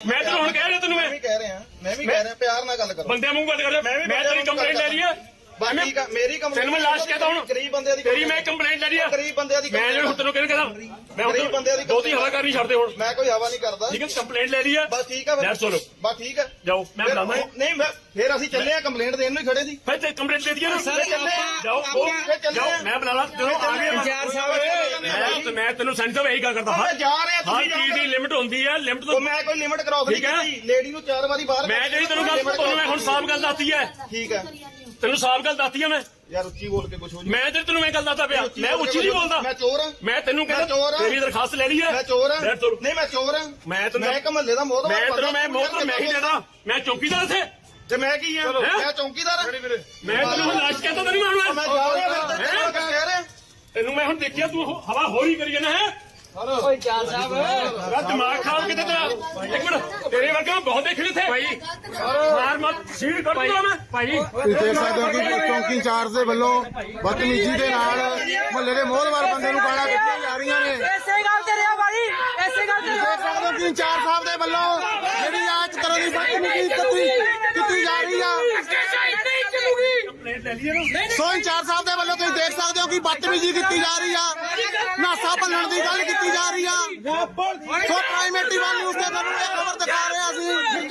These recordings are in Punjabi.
ਮੈਂ ਤੈਨੂੰ ਹੁਣ ਕਹਿ ਰਿਹਾ ਤੈਨੂੰ ਮੈਂ। ਵੀ ਕਹਿ ਰਿਹਾ ਮੈਂ ਵੀ ਕਹਿ ਰਿਹਾ ਪਿਆਰ ਨਾਲ ਗੱਲ ਕਰੋ। ਬੰਦਿਆਂ ਮੂੰਹ ਗੱਲ ਕਰ ਮੈਂ ਵੀ ਮੈਂ ਤੇਰੀ ਕੰਪਲੇਂਟ ਲੈ ਲਈ ਆ। ਆ ਮੇਰੀ ਕੰਪਲੇਂਟ ਤੈਨੂੰ ਮੈਂ ਲਾਸ਼ ਕਹਤਾ ਹੁਣ। ਗਰੀਬ ਬੰਦਿਆਂ ਦੀ ਤੇਰੀ ਮੈਂ ਕੰਪਲੇਂਟ ਲੈ ਲਈ ਆ। ਗਰੀਬ ਬੰਦਿਆਂ ਦੀ ਮੈਂ ਜਿਹੜਾ ਤੈਨੂੰ ਕਹਿੰਦਾ ਮੈਂ ਗਰੀਬ ਬੰਦਿਆਂ ਦੀ ਦੋਤੀ ਹਵਾ ਕਰਨੀ ਛੱਡ ਦੇ ਹੁਣ। ਮੈਂ ਕੋਈ ਹਵਾ ਨਹੀਂ ਕਰਦਾ। ਠੀਕ ਹੈ ਕੰਪਲੇਂਟ ਲੈ ਲਈ ਆ। ਬਸ ਠੀਕ ਆ ਲੈ ਸੁਣੋ। ਬਸ ਠੀਕ ਆ। ਜਾਓ ਮੈਂ ਫਿਰ- ਬੁਲਾਉਂਦਾ ਨਹੀਂ ਮੈਂ ਫਿਰ ਅਸੀਂ ਚੱਲੇ ਆ ਕੰਪਲੇਂਟ ਦੇਣ ਨੂੰ ਹੀ ਖੜੇ ਸੀ। ਫਿਰ ਤੇ ਕੰਪਲੇਂਟ ਦੇ ਦਈਏ ਨਾ। ਸਰ, ਆਪਾਂ- ਜਾਓ ਆਪਾਂ ਉਹ, ਫਿਰ ਚੱਲੇ ਜਾਓ ਆ। ਮੈਂ ਬੁਲਾ ਲਾ। ਜਦੋਂ ਆ ਗਏ ਇੰਚਾਰਜ ਸਾਹਿਬ ਮੈਂ ਤੇ ਮੈਂ ਤੈਨੂੰ ਸੈਂਟਰ ਇਹੀ ਗੱਲ ਕਰਦਾ। ਆਪਾਂ ਹਰ ਜਾ ਰਹੇ ਆ ਹਰ ਤੁਸੀਂ ਚੀਜ਼ ਦੀ ਲਿਮਿਟ ਹੁੰਦੀ ਹੈ ਲਿਮਿਟ ਤੋਂ ਉਹ ਮੈਂ ਕੋਈ ਲਿਮਿਟ ਕਰਾਸ ਨਹੀਂ ਠੀਕ ਹੈ। ਕੀਤੀ। ਲੇਡੀ ਨੂੰ ਚਾਰ ਵਾਰੀ ਬਾਹਰ ਮੈਂ ਜਿਹੜੀ ਤੈਨੂੰ ਗੱਲ ਤੁਹਾਨੂੰ ਮੈਂ ਹੁਣ ਸਾਫ਼ ਗੱਲ ਦੱਸਤੀ ਹੈ। ਠੀਕ ਹੈ। ਤੈਨੂੰ ਸਾਫ਼ ਗੱਲ ਦੱਸਤੀ ਹੈ ਮੈਂ? ਯਾਰ ਉੱਚੀ ਬੋਲ ਕੇ ਕੁਝ ਹੋ ਜੀ। ਮੈਂ ਤੇ ਤੈਨੂੰ ਮੈਂ ਗੱਲ ਦੱਸਦਾ ਪਿਆ। ਮੈਂ ਉੱਚੀ ਨਹੀਂ ਬੋਲਦਾ। ਮੈਂ ਚੋਰ ਹਾਂ ਮੈਂ ਤੈਨੂੰ ਮੈਂ ਚੋਰ ਕਹਿੰਦਾ। ਤੇਰੀ ਦਰਖਾਸਤ ਲੈ ਲਈ ਹੈ ਮੈਂ ਚੋਰ ਤੁਰ। ਨਹੀਂ ਮੈਂ ਚੋਰ ਹਾਂ ਮੈਂ ਤੈਨੂੰ ਮੈਂ ਇੱਕ ਮਹੱਲੇ ਦਾ ਮੋਹਤ ਮੈਂ ਤੈਨੂੰ ਮੈਂ ਮੋਹਰ ਮੈਂ ਹੀ ਦੇਦਾ ਮੈਂ ਚੌਕੀਦਾਰ ਇੱਥੇ। ਤੇ ਮੈਂ ਕੀ ਆ? ਮੈਂ ਚੌਂਕੀਦਾਰ ਮੈਂ ਤੈਨੂੰ ਹੁਣ ਲਾਸ਼ ਕਹਿੰਦਾ ਤਾਂ ਨਹੀਂ ਮਾਰਨਾ। ਮੈਂ ਜਾ ਰਿਹਾ ਫਿਰ ਹੈਂ? ਤੈਨੂੰ ਕਹਿ ਰਿਹਾ। ਤੈਨੂੰ ਮੈਂ ਹੁਣ ਦੇਖਿਆ ਤੂੰ ਹਵਾ ਹੋਰੀ ਕਰੀ ਜਾਣਾ ਹੈ? ਓਏ ਚਾਰ ਸਾਹਿਬ। ਦਿਮਾਗ ਖਰਾਬ ਕਿਤੇ ਤੇਰਾ? ਇੱਕ ਮਿੰਟ। ਤੇਰੇ ਵਰਗਾ ਬਹੁਤ ਦੇਖੇ ਥੇ ਭਾਈ ਮਾਰ ਮਤ ਸੀੜ ਕੱਢ ਦੂੰਗਾ ਮੈਂ ਭਾਈ ਤੁਸੀਂ ਦੇਖ ਸਕਦੇ ਹੋ ਕਿ ਚੌਂਕੀ ਇੰਚਾਰਜ ਦੇ ਵੱਲੋਂ ਬਦਤਮੀਜ਼ੀ ਦੇ ਨਾਲ ਮੁਹੱਲੇ ਦੇ ਮੋਹਲਵਾਰ ਬੰਦੇ ਨੂੰ ਗਾਲਾਂ ਕੱਢੀਆਂ ਜਾ ਰਹੀਆਂ ਨੇ। ਐਸੇ ਗੱਲ ਤੇ ਰਿਹਾ ਭਾਈ ਐਸੇ ਗੱਲ ਤੇ ਦੇਖ ਸਕਦੇ ਹੋ ਕਿ ਇੰਚਾਰਜ ਸਾਹਿਬ ਦੇ ਵੱਲੋਂ ਜਿਹੜੀ ਆਜ ਤਰ੍ਹਾਂ ਦੀ ਬਦਤਮੀਜ਼ੀ ਕੀਤੀ ਕੀਤੀ ਜਾ ਰਹੀ ਆ। ਸੋ ਇੰਚਾਰਜ ਸਾਹਿਬ ਦੇ ਵੱਲੋਂ ਤੁਸੀਂ ਦੇਖ ਸਕਦੇ ਹੋ ਕਿ ਬਦਤਮੀਜ਼ੀ ਕੀਤੀ ਜਾ ਰਹੀ ਆ। ਨਾਸਾ ਭੰਨਣ ਦੀ ਗੱਲ ਕੀਤੀ ਜਾ ਰਹੀ ਆ। ਸੋ ਪ੍ਰਾਈਮੇਟੀ ਵਨ ਨਿਊਜ਼ ਤੇ ਤੁਹਾਨੂੰ ਇਹ ਖਬਰ ਦਿਖਾ ਰਿਹਾ ਸੀ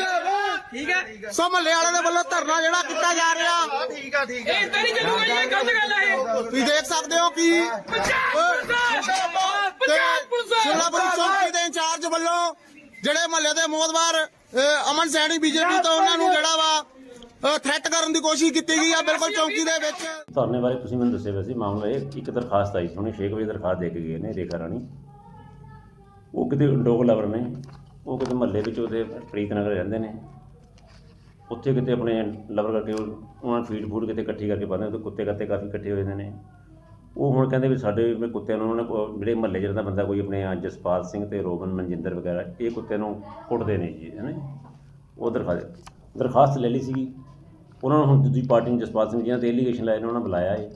ਠੀਕ ਹੈ? ਸੋ ਮੁਹੱਲੇ ਵਾਲੇ ਦੇ ਵੱਲੋਂ ਧਰਨਾ ਜਿਹੜਾ ਕੀਤਾ ਜਾ ਰਿਹਾ। ਹਾਂ ਠੀਕ ਆ ਠੀਕ ਆ ਨਹੀਂ ਚੱਲੂਗਾ ਇਹ ਗਲਤ ਗੱਲ ਹੈ ਤੁਸੀਂ ਦੇਖ ਸਕਦੇ ਹੋ ਕਿ ਤੇ ਸ਼ਿਮਲਾਪੁਰੀ ਚੌਂਕੀ ਦੇ ਇੰਚਾਰਜ ਵੱਲੋਂ ਜਿਹੜੇ ਮਹੱਲੇ ਦੇ ਮੋਦਵਾਰ ਅਮਨ ਸੈਣੀ ਬੀਜੇਪੀ ਤੋਂ ਉਹਨਾਂ ਨੂੰ ਜਿਹੜਾ ਵਾ ਥ੍ਰੈਟ ਕਰਨ ਦੀ ਕੋਸ਼ਿਸ਼ ਕੀਤੀ ਗਈ ਆ ਬਿਲਕੁਲ ਚੌਂਕੀ ਦੇ ਵਿੱਚ। ਧਰਨੇ ਬਾਰੇ ਤੁਸੀਂ ਮੈਨੂੰ ਦੱਸਿਆ ਵੈਸੇ ਮਾਮਲਾ ਇਹ ਇੱਕ ਦਰਖਾਸਤ ਆਈ ਸੀ ਉਹਨੇ 6 ਵਜੇ ਦਰਖਾਸਤ ਦੇ ਕੇ ਗਏ ਨੇ ਰੇਖਾ ਰਾਣੀ। ਉਹ ਕਿਤੇ ਡੋਗ ਲਵਰ ਨੇ ਉਹ ਕਿਤੇ ਮਹੱਲੇ ਵਿੱਚ ਉਹਦੇ ਪ੍ਰੀਤ ਨਗਰ ਰਹਿੰਦੇ ਨੇ। ਉੱਥੇ ਕਿਤੇ ਆਪਣੇ ਲਵਰ ਕਰਕੇ ਉਹ- ਉਹਨਾਂ ਨੂੰ ਫੀਡ ਫੂਡ ਕਿਤੇ ਇਕੱਠੀ ਕਰਕੇ ਪਾਉਂਦੇ ਉਹਦੇ ਕੁੱਤੇ ਕੱਤੇ ਕਾਫੀ ਇਕੱਠੇ ਹੋਏ ਨੇ। ਉਹ ਹੁਣ ਕਹਿੰਦੇ ਵੀ ਸਾਡੇ ਵੀ ਕੁੱਤਿਆਂ ਨੂੰ ਉਹਨਾਂ ਨੇ ਜਿਹੜੇ ਮਹੱਲੇ ਜਿਹੜਾ ਬੰਦਾ ਕੋਈ ਆਪਣੇ ਆ ਜਸਪਾਲ ਸਿੰਘ ਤੇ ਰੋਬਨ ਮਨਜਿੰਦਰ ਵਗੈਰਾ ਇਹ ਕੁੱਤੇ ਨੂੰ ਕੁੱਟਦੇ ਨੇ ਜੀ ਹੈ ਨਾ ਉਹ ਦਰਖਾਸਤ ਦਰਖਾਸਤ ਲੈ ਲਈ ਸੀਗੀ। ਉਹਨਾਂ ਨੂੰ ਹੁਣ ਦੂਜੀ ਪਾਰਟੀ ਨੂੰ ਜਸਪਾਲ ਸਿੰਘ ਜਿਹਨਾਂ ਤੇ ਐਲੀਗੇਸ਼ਨ ਲਾਏ ਨੇ ਉਹਨਾਂ ਨੇ ਬੁਲਾਇਆ ਏ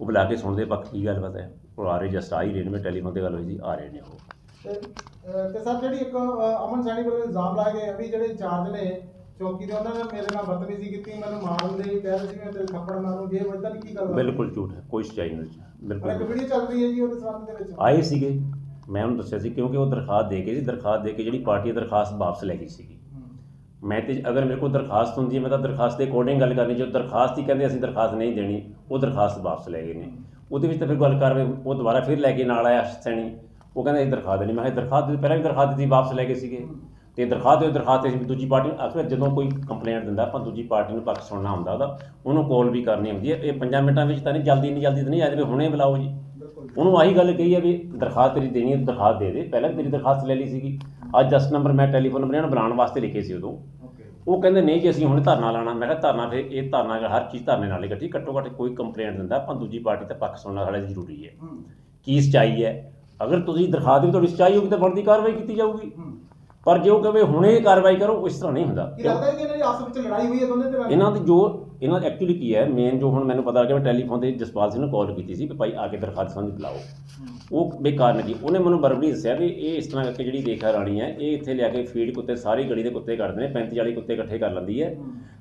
ਉਹ ਬੁਲਾ ਕੇ ਸੁਣਦੇ ਪੱਖ ਕੀ ਗੱਲਬਾਤ ਹੈ। ਉਹ ਆ ਰਹੇ ਜਸਟ ਆ ਹੀ ਰਹੇ ਨੇ ਮੈਂ ਟੈਲੀਫੋਨ ਤੇ ਗੱਲ ਹੋਈ ਸੀ ਆ ਰਹੇ ਨੇ ਉਹ। ਤੇ ਅਹ, ਤੇ ਸਰ ਜਿਹੜੀ ਇੱਕ ਅਹ, ਅਮਨ ਸੈਣੀ ਵੱਲੋਂ ਇਲਜ਼ਾਮ ਲਾਏ ਗਏ ਆ ਵੀ ਜਿਹੜੇ ਇੰਚਾਰਜ ਨੇ ਚੌਂਕੀ ਦੇ ਉਹਨਾਂ ਨੇ ਮੇਰੇ ਨਾਲ ਬਦਤਮੀਜ਼ੀ ਕੀਤੀ ਮੈਨੂੰ ਮਾਰਨ ਦੇ ਕਹਿ ਰਹੇ ਸੀ ਮੈਂ ਤੇਰੇ ਥੱਪੜ ਮਾਰੂ ਜੇ ਨਹੀਂ ਕੀ ਗੱਲ ਬਿਲਕੁਲ ਝੂਠ ਹੈ ਕੋਈ ਸੱਚਾਈ ਨਹੀਂ ਇੱਕ ਬਿਲਕੁਲ ਵੀਡੀਓ ਚੱਲ ਰਹੀ ਹੈ ਜੀ ਉਹਦੇ ਸੰਬੰਧ ਦੇ ਵਿੱਚ। ਆਏ ਸੀਗੇ ਮੈਂ ਉਹਨੂੰ ਦੱਸਿਆ ਸੀ ਕਿਉਂਕਿ ਉਹ ਦਰਖਾਸਤ ਦੇ ਕੇ ਸੀ ਦਰਖਾਸਤ ਦੇ ਕੇ ਜਿਹੜੀ ਪਾਰਟੀ ਹੈ ਦਰਖਾਸਤ ਵਾਪਸ ਲੈ ਗਈ ਸੀਗੀ। ਮੈਂ ਤੇ ਅਗਰ ਮੇਰੇ ਕੋਲ ਦਰਖਾਸਤ ਹੁੰਦੀ ਹੈ ਮੈਂ ਤਾਂ ਦਰਖਾਸਤ ਦੇ ਅਕੋਰਡਿੰਗ ਗੱਲ ਕਰਨੀ ਜੋ ਦਰਖਾਸਤ ਹੀ ਕਹਿੰਦੇ ਅਸੀਂ ਦਰਖਾਸਤ ਨਹੀਂ ਦੇਣੀ ਉਹ ਦਰਖਾਸਤ ਵਾਪਸ ਲੈ ਗਏ ਨੇ। ਉਹਦੇ ਵਿੱਚ ਤਾਂ ਫਿਰ ਗੱਲ ਕਰ ਉਹ ਦੁਬਾਰਾ ਫਿਰ ਲੈ ਕੇ ਨਾਲ ਆਇਆ ਸੈਣੀ। ਉਹ ਕਹਿੰਦਾ ਇਹ ਦਰਖਾਸਤ ਦੇਣੀ ਮੈਂ ਕਿਹਾ ਦਰਖਾਸਤ ਪਹਿਲਾਂ ਵੀ ਦਰਖਾਸਤ ਦਿੱਤੀ ਵਾਪਸ ਲੈ ਗਏ ਸੀਗੇ। ਤੇ ਦਰਖਾਸਤ ਦੇ ਦਰਖਾਸਤ ਅਸੀਂ ਦੂਜੀ ਪਾਰਟੀ ਨੂੰ ਅਕਸਰ ਜਦੋਂ ਕੋਈ ਕੰਪਲੇਂਟ ਦਿੰਦਾ ਆਪਾਂ ਦੂਜੀ ਪਾਰਟੀ ਨੂੰ ਪੱਖ ਸੁਣਨਾ ਹੁੰਦਾ ਉਹਦਾ ਉਹਨੂੰ ਕਾਲ ਵੀ ਕਰਨੀ ਹੁੰਦੀ ਹੈ। ਇਹ 5 ਮਿੰਟਾਂ ਵਿੱਚ ਤਾਂ ਨਹੀਂ ਜਲਦੀ ਨਹੀਂ ਜਲਦੀ ਤਾਂ ਨਹੀਂ ਆ ਜਾਵੇ ਹੁਣੇ ਬੁਲਾਓ ਜੀ। ਉਹਨੂੰ ਆਹੀ ਗੱਲ ਕਹੀ ਹੈ ਵੀ ਦਰਖਾਸਤ ਤੇਰੀ ਦੇਣੀ ਹੈ ਦਰਖਾਸਤ ਦੇ ਦੇ। ਪਹਿਲਾਂ ਵੀ ਤੇਰੀ ਦਰਖਾਸਤ ਲੈ ਲਈ ਸੀਗੀ। ਅੱਜ 10 ਨੰਬਰ ਮੈਂ ਟੈਲੀਫੋਨ ਨੰਬਰ ਇਹਨਾਂ ਬੁਲਾਉਣ ਵਾਸਤੇ ਲਿਖੇ ਸੀ ਉਦੋਂ। ਉਹ ਕਹਿੰਦੇ ਨਹੀਂ ਜੀ ਅਸੀਂ ਹੁਣ ਧਰਨਾ ਲਾਣਾ ਮੈਂ ਕਿਹਾ ਧਰਨਾ ਫਿਰ ਇਹ ਧਰਨਾ ਹਰ ਚੀਜ਼ ਧਰਨੇ ਨਾਲ ਇਕੱਠੀ ਘੱਟੋ ਘੱਟ ਕੋਈ ਕੰਪਲੇਂਟ ਦਿੰਦਾ ਆਪਾਂ ਦੂਜੀ ਪਾਰਟੀ ਦਾ ਪੱਖ ਸੁਣਨਾ ਸਾਡਾ ਜ਼ਰੂਰੀ ਹੈ। ਕੀ ਸਚਾਈ ਹੈ? ਅਗਰ ਤੁਸੀਂ ਦਰਖਾਸਤ ਵੀ ਤੁਹਾਡੀ ਸਚਾਈ ਹੋਊਗੀ ਤਾਂ ਬਣਦੀ ਕਾਰਵਾਈ ਕੀਤੀ ਜਾਊਗੀ। ਪਰ ਜੇ ਉਹ ਕਹੇ ਹੁਣੇ ਕਾਰਵਾਈ ਕਰੋ ਉਸ ਤਰ੍ਹਾਂ ਨਹੀਂ ਹੁੰਦਾ। ਕੀ ਲੱਗਦਾ ਹੈ ਕਿ ਇਹਨਾਂ ਦੀ ਆਪਸ ਵਿੱਚ ਲੜਾਈ ਹੋਈ ਹੈ ਦੋਨੇ ਧਿਰਾਂ ਦੀ। ਇਹਨਾਂ ਦੀ ਜੋ ਇਹਨਾਂ ਐਕਚੁਅਲੀ ਕੀ ਹੈ ਮੇਨ ਜੋ ਹੁਣ ਮੈਨੂੰ ਪਤਾ ਲੱਗਿਆ ਮੈਂ ਟੈਲੀਫੋਨ ਤੇ ਜਸਪਾਲ ਸਿੰਘ ਨੂੰ ਕਾਲ ਕੀਤੀ ਸੀ ਕਿ ਭਾਈ ਆ ਕੇ ਦਰਖਾਸਤ ਸੰਬੰਧੀ ਬੁਲਾਓ। ਉਹ ਬੇਕਾਰ ਨਹੀਂ ਉਹਨੇ ਮੈਨੂੰ ਬਰਬਰੀ ਦੱਸਿਆ ਵੀ ਇਹ ਇਸ ਤਰ੍ਹਾਂ ਕਰਕੇ ਜਿਹੜੀ ਰੇਖਾ ਰਾਣੀ ਹੈ ਇਹ ਇੱਥੇ ਲਿਆ ਕੇ ਫੀਡ ਕੁੱਤੇ ਸਾਰੀ ਗਲੀ ਦੇ ਕੁੱਤੇ ਕੱਢਦੇ ਨੇ 35 40 ਕੁੱਤੇ ਇਕੱਠੇ ਕਰ ਲੈਂਦੀ ਹੈ।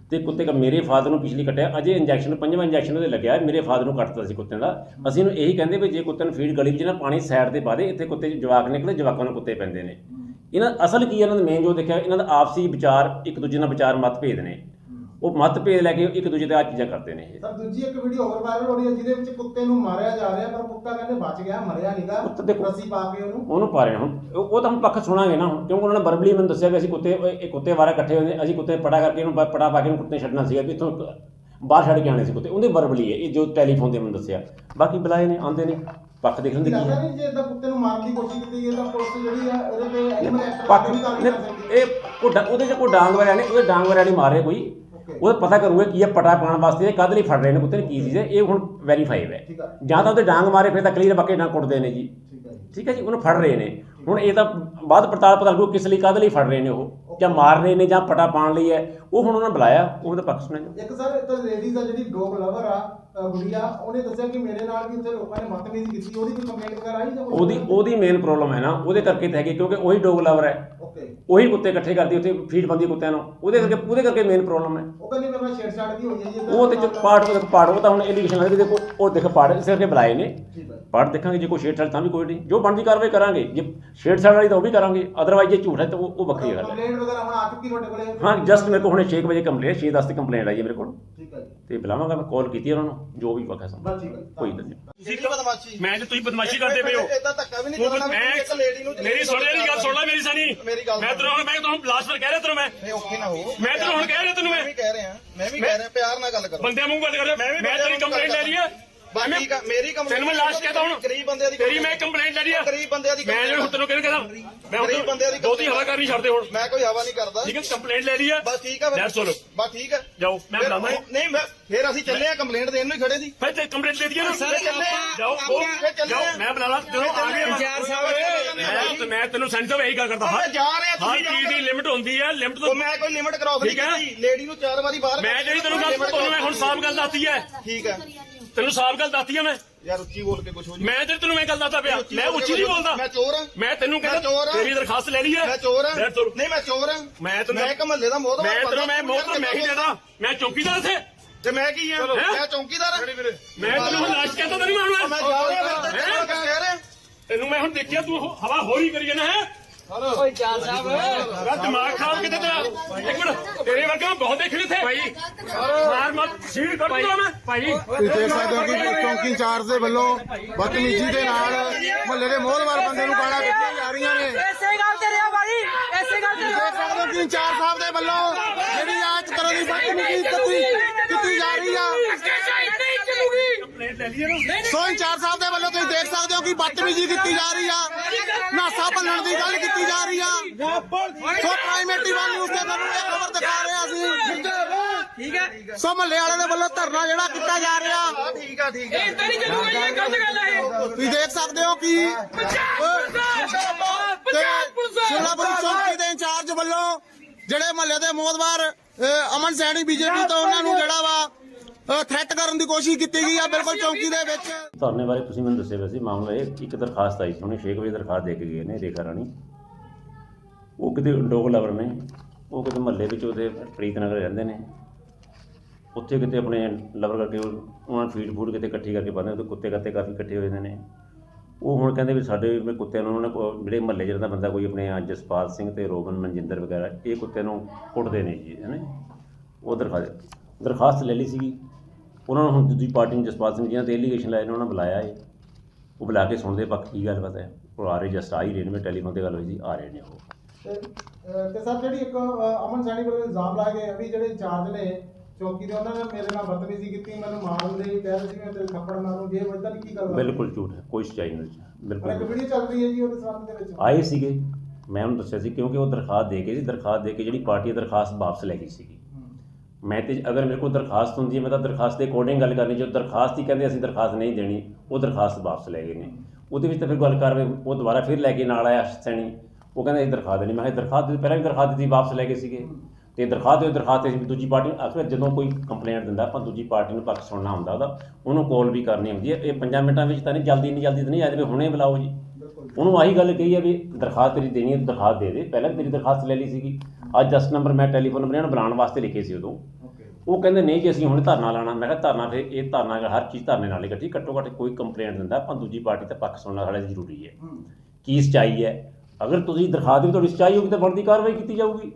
ਤੇ ਕੁੱਤੇ ਕ ਮੇਰੇ ਫਾਦਰ ਨੂੰ ਪਿਛਲੀ ਕੱਟਿਆ ਅਜੇ ਇੰਜੈਕਸ਼ਨ ਪੰਜਵਾਂ ਇੰਜੈਕਸ਼ਨ ਉਹਦੇ ਲੱਗਿਆ ਹੈ, ਮੇਰੇ ਫਾਦਰ ਨੂੰ ਕੱਟਤਾ ਸੀ ਕੁੱਤਿਆਂ ਦਾ। ਅਸੀਂ ਨੂੰ ਇਹੀ ਕਹਿੰਦੇ ਵੀ ਜੇ ਕੁੱਤੇ ਨੂੰ ਫੀਡ ਗਲੀ ਵਿੱਚ ਨਾ ਪਾਣੀ ਸਾਈਡ ਤੇ ਪਾ ਦੇ ਇੱਥੇ ਕੁੱਤੇ ਜਵਾਕ ਨਿਕਲੇ ਜਵਾਕਾਂ ਨੂੰ ਕੁੱਤੇ ਪੈਂਦੇ ਨੇ। ਇਹਨਾਂ ਅਸਲ ਕੀ ਹੈ ਇਹਨਾਂ ਦਾ ਮੇਨ ਜੋ ਦੇਖਿਆ ਇਹਨਾਂ ਦਾ ਆਪਸੀ ਵਿਚਾਰ ਇੱਕ ਦੂਜੇ ਨਾਲ ਵਿਚਾਰ ਮਤਭੇਦ ਨੇ। ਉਹ ਮਤਭੇਦ ਲੈ ਕੇ ਇੱਕ ਦੂਜੇ ਤੇ ਆ ਚੀਜ਼ਾਂ ਕਰਦੇ ਨੇ ਇਹ। ਸਰ ਦੂਜੀ ਇੱਕ ਵੀਡੀਓ ਹੋਰ ਵਾਇਰਲ ਹੋ ਰਹੀ ਹੈ ਜਿਹਦੇ ਵਿੱਚ ਕੁੱਤੇ ਨੂੰ ਮਾਰਿਆ ਜਾ ਰਿਹਾ ਪਰ ਕੁੱਤਾ ਕਹਿੰਦੇ ਬਚ ਗਿਆ ਮਰਿਆ ਨਹੀਂਗਾ ਕੁੱਤਾ ਦੇਖੋ- ਰੱਸੀ ਪਾ ਕੇ ਉਹਨੂੰ। ਉਹਨੂੰ ਪਾ ਰਹੇ ਹੁਣ। ਉਹ ਉਹ ਤਾਂ ਹੁਣ ਪੱਖ ਸੁਣਾਂਗੇ ਨਾ ਹੁਣ ਕਿਉਂਕਿ ਉਹਨਾਂ ਨੇ ਵਰਬਲੀ ਮੈਨੂੰ ਦੱਸਿਆ ਵੀ ਅਸੀਂ ਕੁੱਤੇ ਇਹ ਕੁੱਤੇ ਵਾਰਾ ਇਕੱਠੇ ਹੋਏ ਨੇ ਅਸੀਂ ਕੁੱਤੇ ਪੜਾ ਕਰਕੇ ਇਹਨੂੰ ਪੜਾ ਪਾ ਕੇ ਇਹਨੂੰ ਕੁੱਤੇ ਛੱਡਣਾ ਸੀਗਾ ਵੀ ਇੱਥੋਂ ਬਾਹਰ ਛੱਡ ਕੇ ਆਣੇ ਸੀ ਕੁੱਤੇ। ਉਹਦੇ ਵਰਬਲੀ ਹੈ ਇਹ ਜੋ ਟੈਲੀਫੋਨ ਤੇ ਮੈਨੂੰ ਦੱਸਿਆ। ਬਾਕੀ ਬੁਲਾਏ ਨੇ ਆਉਂਦੇ ਨੇ। ਪੱਖ ਦੇਖਣ ਦੇ ਕੀ ਹੈ? ਨਹੀਂ ਜੇ ਇਦਾਂ ਕੁੱਤੇ ਨੂੰ ਮਾਰਨ ਦੀ ਕੋਸ਼ਿਸ਼ ਕੀਤੀ ਗਈ ਤਾਂ ਪੁਲਿਸ ਜਿਹੜੀ ਆ ਉਹਦੇ ਤੇ ਐਨੀਮਲ ਐਕਟ ਪੱਖ ਵੀ ਕਰ ਨੇ- ਸਕਦੀ ਇਹ ਕੋਈ ਡਾ- ਉਹਦੇ ਚ ਕੋਈ ਡਾਂਗ ਵਰਿਆ ਨਹੀਂ ਉਹਦੇ ਡਾਂਗ ਵਰਿਆ ਨਹੀਂ ਮਾਰ ਰਹੇ ਕੋਈ। ਓਕੇ। ਉਹਦਾ ਪਤਾ ਕਰੂਗਾ ਕੀ ਹੈ ਪਟਾ ਪਾਉਣ ਵਾਸਤੇ ਇਹ ਕਦ ਲਈ ਫੜ ਰਹੇ ਨੇ ਕੁੱਤੇ ਨੇ ਕੀ ਚੀਜ਼ ਹੈ ਇਹ ਹੁਣ ਵੈਰੀਫਾਈਡ ਹੈ ਠੀਕ ਆ। ਜਾਂ ਤਾਂ ਉਹਦੇ ਡਾਂਗ ਮਾਰੇ ਫਿਰ ਤਾਂ ਕਲੀਅਰ ਬੱਕੇ ਡਾਂਗ ਕੁੱਟਦੇ ਨੇ ਜੀ। ਠੀਕ ਹੈ ਜੀ। ਠੀਕ ਹੈ ਜੀ ਉਹਨੂੰ ਫੜ ਰਹੇ ਨੇ। ਹੁਣ ਇਹ ਤਾਂ ਬਾਅਦ ਪੜਤਾਲ ਪਤਾ ਲੱਗੂ ਕਿਸ ਲਈ ਕਾਹਦੇ ਲਈ ਫੜ ਰਹੇ ਨੇ ਉਹ ਜਾਂ ਮਾਰ ਰਹੇ ਨੇ ਜਾਂ ਪਟਾ ਪਾਉਣ ਲਈ ਹੈ। ਉਹ ਹੁਣ ਉਹਨਾਂ ਨੇ ਬੁਲਾਇਆ ਉਹਦਾ ਪੱਖ ਸੁਣਿਆ। ਜਾਊ। ਇੱਕ ਸਰ ਇੱਥੇ ਲੇਡੀਜ਼ ਆ ਜਿਹੜੀ ਡੋਗ ਲਵਰ ਆ ਗੁੜੀਆ ਉਹਨੇ ਦੱਸਿਆ ਕਿ ਮੇਰੇ ਨਾਲ ਵੀ ਉੱਥੇ ਲੋਕਾਂ ਨੇ ਬਦਤਮੀਜ਼ੀ ਕੀਤੀ ਉਹਦੀ ਕੋਈ ਕੰਪਲੇਂਟ ਵਗੈਰਾ ਆਈ ਜਾਂ ਕੁਛ? ਉਹਦੀ ਉਹਦੀ ਮੇਨ ਪ੍ਰੋਬਲਮ ਹੈ ਨਾ ਉਹਦੇ ਕਰਕੇ ਤਾਂ ਹੈਗੀ ਕਿਉਂਕਿ ਉਹੀ ਡੋਗ ਲਵਰ ਹੈ ਓਕੇ ਉਹੀ ਕੁੱਤੇ ਇਕੱਠੇ ਕਰਦੀ ਉੱਥੇ ਫੀਡ ਪਾਉਂਦੀ ਕੁੱਤਿਆਂ ਨੂੰ। ਉਹਦੇ ਕਰਕੇ ਉਹਦੇ ਕਰਕੇ ਮੇਨ ਪ੍ਰੋਬਲਮ ਹੈ। ਉਹ ਕਹਿੰਦੇ ਮੇਰੇ ਨਾਲ ਛੇੜਛਾੜ ਵੀ ਹੋਈ ਹੈ ਜੀ। ਉਹ ਤੇ ਜੋ ਪਾਰਟ ਉਹ ਪਾਰਟ ਉਹ ਤਾਂ ਹੁਣ ਐਲੀਗੇਸ਼ਨ ਲੱਗਦੇ ਦੇਖੋ ਉਹ ਦੇਖ ਪਾਰਟ ਇਸ ਕਰਕੇ ਬੁਲਾਏ ਨੇ। ਪਾਰਟ ਦੇਖਾਂਗੇ ਜੇ ਕੋਈ ਛੇੜਛਾੜ ਤਾਂ ਵੀ ਕੋਈ ਨਹੀਂ। ਜੋ ਬਣਦੀ ਕਾਰਵਾਈ ਕਰਾਂਗੇ। ਜੇ ਛੇੜਛਾੜ ਵਾਲੀ ਤਾਂ ਉਹ ਵੀ ਕਰਾਂਗੇ। ਅਦਰਵਾਈਜ਼ ਜੇ ਝੂਠ ਹੈ ਤਾਂ ਉਹ ਉਹ ਵੱਖਰੀ ਗੱਲ ਹੈ। ਕੰਪਲੇਂਟ ਵਗੈਰਾ ਹੁਣ ਆ ਚੁੱਕੀ ਤੁਹਾਡੇ ਕੋਲੇ? ਹਾਂ ਜਸਟ ਮੇਰੇ ਕੋਲ ਹੁਣੇ 6 ਵਜੇ ਕੰਪਲੇਂਟ 6 10 ਤੇ ਕੰਪਲੇਂਟ ਆਈ ਹੈ ਮੇਰੇ ਕੋਲ। ਠੀਕ ਹੈ ਜੀ। ਤੇ ਬੁਲਾਵਾਂਗਾ ਮੈਂ ਕਾਲ ਕੀਤੀ ਉਹਨਾਂ ਨੂੰ ਜੋ ਵੀ ਵਕਾ ਸਮ ਬਸ ਠੀਕ ਹੈ ਕੋਈ ਨਹੀਂ। ਤੁਸੀਂ ਕੀ ਬਦਮਾਸ਼ੀ। ਮੈਂ ਤੇ ਤੁਸੀਂ ਬਦਮਾਸ਼ੀ ਕਰਦੇ ਪਏ ਹੋ। ਇਦਾਂ ਧੱਕਾ ਵੀ ਨਹੀਂ ਤੂੰ ਕਰਨਾ ਮੈਂ ਇੱਕ ਲੇਡੀ ਨੂੰ ਮੇਰੀ ਸੁਣ ਲੈ ਗੱਲ ਸੁਣ ਲੈ ਮੇਰੀ ਸਾਨੀ। ਮੇਰੀ ਗੱਲ ਮੈਂ ਤੈਨੂੰ ਹੁਣ ਮੈਂ ਤੁਹਾਨੂੰ ਲਾਸਟ ਵਾਰ ਕਹਿ ਰਿਹਾ ਤੈਨੂੰ ਮੈਂ। ਨਹੀਂ ਔਖੇ ਨਾ ਹੋ। ਮੈਂ ਤੈਨੂੰ ਹੁਣ ਕਹਿ ਰਿਹਾ ਤੈਨੂੰ ਮੈਂ। ਵੀ ਕਹਿ ਰਿਹਾ ਮੈਂ ਵੀ ਕਹਿ ਰਿਹਾ ਪਿਆਰ ਨਾਲ ਗੱਲ ਕਰੋ। ਬੰਦਿਆਂ ਮੂੰਹ ਗੱਲ ਕਰ। ਰਿਹਾ ਮੈਂ ਤੇਰੀ ਕੰਪਲੇਂਟ ਲੈ ਲਈ ਹੈ ਆ ਮੇਰੀ ਕੰਪਲੇਂਟ ਤੈਨੂੰ ਮੈਂ ਲਾਸਟ ਕਹਿਤਾ ਹੁਣ। ਗਰੀਬ ਬੰਦਿਆਂ ਦੀ ਤੇਰੀ ਮੈਂ ਕੰਪਲੇਂਟ ਲੈ ਲਈ ਹੈ ਗਰੀਬ ਬੰਦਿਆਂ ਦੀ ਮੈਂ ਜਿਹੜਾ ਹੁਣ ਤੈਨੂੰ ਕਹਿੰਦਾ ਮੈਂ ਹੁਣ ਗਰੀਬ ਬੰਦਿਆਂ ਦੀ ਦੋਤੀ ਹਵਾ ਕਰਨੀ ਛੱਡ ਦੇ ਹੁਣ। ਮੈਂ ਕੋਈ ਹਵਾ ਨਹੀਂ ਕਰਦਾ। ਠੀਕ ਹੈ ਕੰਪਲੇਂਟ ਲੈ ਲਈ ਹੈ ਬਸ ਠੀਕ ਆ ਫਿਰ। all. ਬਸ ਠੀਕ ਆ। ਜਾਓ ਮੈਂ ਫਿਰ- ਬੁਲਾਵਾਂ। ਨਹੀਂ ਮੈਂ ਫਿਰ ਅਸੀਂ ਚੱਲੇ ਆ ਕੰਪਲੇਂਟ ਦੇਣ ਨੂੰ ਹੀ ਖੜੇ ਸੀ। ਫਿਰ ਤੇ ਕੰਪਲੇਂਟ ਦੇ ਦਈਏ ਨਾ। ਆ। ਜਾਓ ਆਪਾਂ ਜਾਓ ਆ। ਮੈਂ ਬੁਲਾ ਲਾਂ। ਆ ਗਏ ਇੰਚਾਰਜ ਸਾਹਿਬ ਮੈਂ ਮੈਂ ਤੈਨੂੰ ਸੈਂਟਰ ਇਹੀ ਗੱਲ ਕਰਦਾ। ਮੈਂ ਹਾਂ ਜਾ ਰਿਹਾ ਹਰ ਤੁਸੀਂ ਚੀਜ਼ ਦੀ ਲਿਮਿਟ ਹੁੰਦੀ ਹੈ ਲਿਮਿਟ ਤੋਂ ਉਹ ਮੈਂ ਕੋਈ ਲਿਮਿਟ ਕਰਾਸ ਨਹੀਂ ਠੀਕ ਹੈ। ਕੀਤੀ ਲੇਡੀ ਨੂੰ ਚਾਰ ਵਾਰੀ ਬਾਹਰ ਮੈਂ ਜਿਹੜੀ ਤੈਨੂੰ ਗੱਲ ਤੁਹਾਨੂੰ ਮੈਂ ਹੁਣ ਸਾਫ਼ ਗੱਲ ਦੱਸਤੀ ਹੈ। ਠੀਕ ਹੈ। ਤੈਨੂੰ ਸਾਫ਼ ਗੱਲ ਦੱਸਤੀ ਹੈ ਮੈਂ। ਯਾਰ ਉੱਚੀ ਬੋਲ ਕੇ ਕੁਝ ਹੋ ਜੀ। ਮੈਂ ਤੇ ਤੈਨੂੰ ਮੈਂ ਗੱਲ ਦੱਸਦਾ ਪਿਆ। ਮੈਂ ਉੱਚੀ ਨਹੀਂ ਬੋਲਦਾ। ਮੈਂ ਚੋਰ ਹਾਂ ਮੈਂ ਤੈਨੂੰ ਮੈਂ ਚੋਰ ਕਹਿੰਦਾ। ਤੇਰੀ ਦਰਖਾਸਤ ਲੈ ਲਈ ਹੈ ਮੈਂ ਚੋਰ ਹਾਂ. ਨਹੀਂ ਮੈਂ ਚੋਰ ਹਾਂ ਮੈਂ ਤੈਨੂੰ ਮੈਂ ਇੱਕ ਮਹੱਲੇ ਦਾ ਮੋਹਤਬਰ ਮੈਂ ਤੈਨੂੰ ਮੈਂ ਮੌਕਾ ਮੈਂ ਹੀ ਦੇਦਾ ਮੈਂ ਚੌਕੀਦਾਰ ਇੱਥੇ। ਤੇ ਮੈਂ ਕੀ ਹੈਂ? ਮੈਂ ਚੌਂਕੀਦਾਰ ਹਾਂ ਮੈਂ ਤੈਨੂੰ ਹੁਣ ਲਾਸ਼ ਕਹਿੰਦਾ ਤਾਂ ਨਹੀਂ ਮਾਰਨਾ। ਮੈਂ ਜਾ ਰਿਹਾ? ਤੈਨੂੰ ਕਹਿ ਰਿਹਾ। ਤੈਨੂੰ ਮੈਂ ਹੁਣ ਦੇਖਿਆ ਤੂੰ ਹਵਾ ਹੋਰੀ ਕਰੀ ਜਾਣਾ ਹੈ? ਓਏ ਚਾਰ ਸਾਹਿਬ। ਮੇਰਾ ਦਿਮਾਗ ਖਰਾਬ ਕਿਤੇ ਤੇਰਾ? ਇੱਕ ਮਿੰਟ ਤੇਰੇ ਵਰਗਾ ਬਹੁਤ ਦੇਖੇ ਥੇ ਭਾਈ। ਮਾਰ ਮਤ ਸੀੜ ਕੱਢ ਦੂੰਗਾ ਮੈਂ। ਭਾਈ ਤੁਸੀਂ ਦੇਖ ਸਕਦੇ ਹੋ ਕਿ ਚੌਂਕੀ ਇੰਚਾਰਜ ਦੇ ਵੱਲੋਂ ਬਦਤਮੀਜ਼ੀ ਦੇ ਨਾਲ ਮੁਹੱਲੇ ਦੇ ਮੋਹਲਵਾਰ ਬੰਦੇ ਨੂੰ ਗਾਲਾਂ ਕੱਢੀਆਂ ਜਾ ਰਹੀਆਂ ਨੇ। ਐਸੇ ਗੱਲ ਤੇ ਰਿਹਾ ਭਾਈ ਐਸੇ ਗੱਲ ਤੇ ਦੇਖ ਸਕਦੇ ਹੋ ਕਿ ਇੰਚਾਰਜ ਸਾਹਿਬ ਦੇ ਵੱਲੋਂ ਜਿਹੜੀ ਆਜ ਤਰ੍ਹਾਂ ਦੀ ਬਦਤਮੀਜ਼ੀ ਕੀਤੀ ਕੀਤੀ ਜਾ ਰਹੀ ਆ। ਕੰਪਲੇਂਟ ਲੈ ਲਈਏ ਨਾ। ਸੋ ਇੰਚਾਰਜ ਸਾਹਿਬ ਦੇ ਵੱਲੋਂ ਤੁਸੀਂ ਦੇਖ ਸਕਦੇ ਹੋ ਕਿ ਬਦਤਮੀਜ਼ੀ ਕੀਤੀ ਜਾ ਰਹੀ ਆ। ਨਾਸਾ ਭੰਨਣ ਦੀ ਗੱਲ ਕੀਤੀ ਜਾ ਰਹੀ ਆ। ਸੋ ਪ੍ਰਾਈਮੇਟੀ ਵਨ ਨਿਊਜ਼ ਤੇ ਤੁਹਾਨੂੰ ਇਹ ਖਬਰ ਦਿਖਾ ਰਹੇ ਅਸੀਂ। ਠੀਕ ਹੈ। ਸੋ ਮਹੱਲੇ ਵਾਲੇ ਦੇ ਵੱਲੋਂ ਧਰਨਾ ਜਿਹੜਾ ਕੀਤਾ ਜਾ ਰਿਹਾ। ਹਾਂ ਠੀਕ ਆ ਠੀਕ ਆ ਇਦਾਂ ਨਹੀਂ ਚੱਲੂਗਾ ਇਹ ਗਲਤ ਗੱਲ ਹੈ ਤੁਸੀਂ ਦੇਖ ਸਕਦੇ ਹੋ ਕਿ ਤੇ ਸ਼ਿਮਲਾਪੁਰੀ ਚੌਂਕੀ ਦੇ ਇੰਚਾਰਜ ਵੱਲੋਂ ਜਿਹੜੇ ਮਹੱਲੇ ਦੇ ਮੋਦਵਾਰ ਅਮਨ ਸੈਣੀ ਬੀਜੇਪੀ ਤੋਂ ਉਹਨਾਂ ਨੂੰ ਜਿਹੜਾ ਵਾ ਥ੍ਰੈਟ ਕਰਨ ਦੀ ਕੋਸ਼ਿਸ਼ ਕੀਤੀ ਗਈ ਆ ਬਿਲਕੁਲ ਚੌਂਕੀ ਦੇ ਵਿੱਚ। ਧਰਨੇ ਬਾਰੇ ਤੁਸੀਂ ਮੈਨੂੰ ਦੱਸਿਆ ਵੈਸੇ ਮਾਮਲਾ ਇਹ ਇੱਕ ਦਰਖਾਸਤ ਆਈ ਸੀ ਉਹਨੇ 6 ਵਜੇ ਦਰਖਾਸਤ ਦੇ ਕੇ ਗਏ ਨੇ ਰੇਖਾ ਰਾਣੀ। ਉਹ ਕਿਤੇ ਡੋਗ ਲਵਰ ਨੇ ਉਹ ਕਿਤੇ ਮਹੱਲੇ ਵਿੱਚ ਉਹਦੇ ਪ੍ਰੀਤ ਨਗਰ ਰਹਿੰਦੇ ਨੇ। ਉੱਥੇ ਕਿਤੇ ਆਪਣੇ ਲਵਰ ਕਰਕੇ ਉਹ- ਉਹਨਾਂ ਨੂੰ ਫੀਡ ਫੂਡ ਕਿਤੇ ਇਕੱਠੀ ਕਰਕੇ ਪਾਉਂਦੇ ਉਹਦੇ ਕੁੱਤੇ ਕੱਤੇ ਕਾਫੀ ਇਕੱਠੇ ਹੋਏ ਨੇ। ਉਹ ਹੁਣ ਕਹਿੰਦੇ ਵੀ ਸਾਡੇ ਵੀ ਕੁੱਤਿਆਂ ਨੂੰ ਉਹਨਾਂ ਨੇ ਜਿਹੜੇ ਮਹੱਲੇ ਰਹਿੰਦਾ ਬੰਦਾ ਕੋਈ ਆਪਣੇ ਜਸਪਾਲ ਸਿੰਘ ਤੇ ਰੋਹਨ ਮਨਜਿੰਦਰ ਵਗੈਰਾ ਇਹ ਕੁੱਤੇ ਨੂੰ ਕੁੱਟਦੇ ਨੇ ਜੀ ਹੈ ਉਹ ਦਰਖਾਸਤ ਦਰਖਾਸਤ ਲੈ ਲਈ ਸੀਗੀ। ਉਹਨਾਂ ਨੂੰ ਹੁਣ ਦੂਜੀ ਪਾਰਟੀ ਨੂੰ ਜਸਪਾਲ ਸਿੰਘ ਜਿਹਨਾਂ ਤੇ ਐਲੀਗੇਸ਼ਨ ਲਾਏ ਨੇ ਉਹਨਾਂ ਨੇ ਬੁਲਾਇਆ ਹੈ ਉਹ ਬੁਲਾ ਕੇ ਸੁਣਦੇ ਪੱਖ ਕੀ ਗੱਲਬਾਤ ਹੈ? ਉਹ ਆ ਰਹੇ ਜਸਟ ਆ ਹੀ ਰਹੇ ਨੇ ਟੈਲੀਫੋਨ ਤੇ ਗੱਲ ਹੋਈ ਸੀ ਆ ਰਹੇ ਨੇ ਉਹ। ਤੇ ਅਹ, ਤੇ ਸਰ ਜਿਹੜੀ ਇੱਕ ਅਹ, ਅਮਨ ਸੈਣੀ ਵੱਲੋਂ ਇਲਜ਼ਾਮ ਲਾਏ ਗਏ ਆ ਵੀ ਜਿਹੜੇ ਇੰਚਾਰਜ ਨੇ ਚੌਕੀ ਦੇ ਉਹਨਾਂ ਨੇ ਮੇਰੇ ਨਾਲ ਬਦਤਮੀਜ਼ੀ ਕੀਤੀ ਮੈਨੂੰ ਮਾਰਨ ਦੇ ਕਹਿ ਰਹੇ ਸੀ ਮੈਂ ਤੇਰੇ ਥੱਪੜ ਮਾਰੂ ਜੇ ਨਹੀਂ ਕੀ ਗੱਲ ਬਿਲਕੁਲ ਝੂਠ ਹੈ ਕੋਈ ਸੱਚਾਈ ਨਹੀਂ ਹੈ ਪਰ ਇੱਕ ਬਿਲਕੁਲ ਵੀਡੀਓ ਚੱਲ ਰਹੀ ਹੈ ਜੀ ਉਹਦੇ ਸੰਬੰਧ ਦੇ ਵਿੱਚ। ਆਏ ਸੀਗੇ ਮੈਂ ਉਹਨੂੰ ਦੱਸਿਆ ਸੀ ਕਿਉਂਕਿ ਉਹ ਦਰਖਾਸਤ ਦੇ ਕੇ ਸੀ ਦਰਖਾਸਤ ਦੇ ਕੇ ਜਿਹੜੀ ਪਾਰਟੀ ਦਰਖਾਸਤ ਵਾਪਸ ਲੈ ਗਈ ਸੀਗੀ। ਮੈਂ ਤੇ ਅਗਰ ਮੇਰੇ ਕੋਲ ਦਰਖਾਸਤ ਹੁੰਦੀ ਹੈ ਮੈਂ ਤਾਂ ਦਰਖਾਸਤ ਦੇ ਅਕੋਰਡਿੰਗ ਗੱਲ ਕਰਨੀ ਜੋ ਦਰਖਾਸਤ ਹੀ ਕਹਿੰਦੇ ਅਸੀਂ ਦਰਖਾਸਤ ਨਹੀਂ ਦੇਣੀ ਉਹ ਦਰਖਾਸਤ ਵਾਪਸ ਲੈ ਗਏ ਨੇ। ਉਹਦੇ ਵਿੱਚ ਤਾਂ ਫਿਰ ਗੱਲ ਕਰ ਉਹ ਦੁਬਾਰਾ ਫਿਰ ਲੈ ਕੇ ਨਾਲ ਆਇਆ ਸੈਣੀ। ਉਹ ਕਹਿੰਦਾ ਇਹ ਦਰਖਾਸਤ ਨਹੀਂ ਮੈਂ ਕਿਹਾ ਦਰਖਾਸਤ ਦਿੱਤੀ, ਪਹਿਲਾਂ ਵੀ ਦਰਖਾਸਤ ਦਿੱਤੀ ਵਾਪਸ ਲੈ ਗਏ ਸੀਗੇ। ਤੇ ਦਰਖਾਸਤ ਦੇ ਦਰਖਾਸਤ ਅਸੀਂ ਦੂਜੀ ਪਾਰਟੀ ਨੂੰ ਅਕਸਰ ਜਦੋਂ ਕੋਈ ਕੰਪਲੇਂਟ ਦਿੰਦਾ ਆਪਾਂ ਦੂਜੀ ਪਾਰਟੀ ਨੂੰ ਪੱਖ ਸੁਣਨਾ ਹੁੰਦਾ ਉਹਦਾ ਉਹਨੂੰ ਕਾਲ ਵੀ ਕਰਨੀ ਹੁੰਦੀ ਹੈ। ਇਹ 5 ਮਿੰਟਾਂ ਵਿੱਚ ਤਾਂ ਨਹੀਂ ਜਲਦੀ ਨਹੀਂ ਜਲਦੀ ਤਾਂ ਨਹੀਂ ਆ ਜਾਵੇ ਹੁਣੇ ਬੁਲਾਓ ਜੀ। ਉਹਨੂੰ ਆਹੀ ਗੱਲ ਕਹੀ ਹੈ ਵੀ ਦਰਖਾਸਤ ਤੇਰੀ ਦੇਣੀ ਹੈ ਦਰਖਾਸਤ ਦੇ ਦੇ। ਪਹਿਲਾਂ ਵੀ ਤੇਰੀ ਦਰਖਾਸਤ ਲੈ ਲਈ ਸੀਗੀ। ਅੱਜ 10 ਨੰਬਰ ਮੈਂ ਟੈਲੀਫੋਨ ਨੰਬਰ ਇਹਨਾਂ ਨੂੰ ਬੁਲਾਉਣ ਵਾਸਤੇ ਲਿਖੇ ਸੀ ਉਦੋਂ। ਉਹ ਕਹਿੰਦੇ ਨਹੀਂ ਜੀ ਅਸੀਂ ਹੁਣ ਧਰਨਾ ਲਾਣਾ ਮੈਂ ਕਿਹਾ ਧਰਨਾ ਫਿਰ ਇਹ ਧਰਨਾ ਹਰ ਚੀਜ਼ ਧਰਨੇ ਨਾਲ ਇਕੱਠੀ ਘੱਟੋ ਘੱਟ ਕੋਈ ਕੰਪਲੇਂਟ ਦਿੰਦਾ ਆਪਾਂ ਦੂਜੀ ਪਾਰਟੀ ਤੇ ਪੱਖ ਸੁਣਨਾ ਸਾਡਾ ਜ਼ਰੂਰੀ ਹੈ। ਕੀ ਸਚਾਈ ਹੈ? ਅਗਰ ਤੁਸੀਂ ਦਿਖਾ ਦਿਓ ਤੁਹਾਡੀ ਸਚਾਈ ਹੋਗੀ ਤਾਂ ਬਣਦੀ ਕਾਰਵਾਈ ਕੀਤੀ ਜਾਊਗੀ।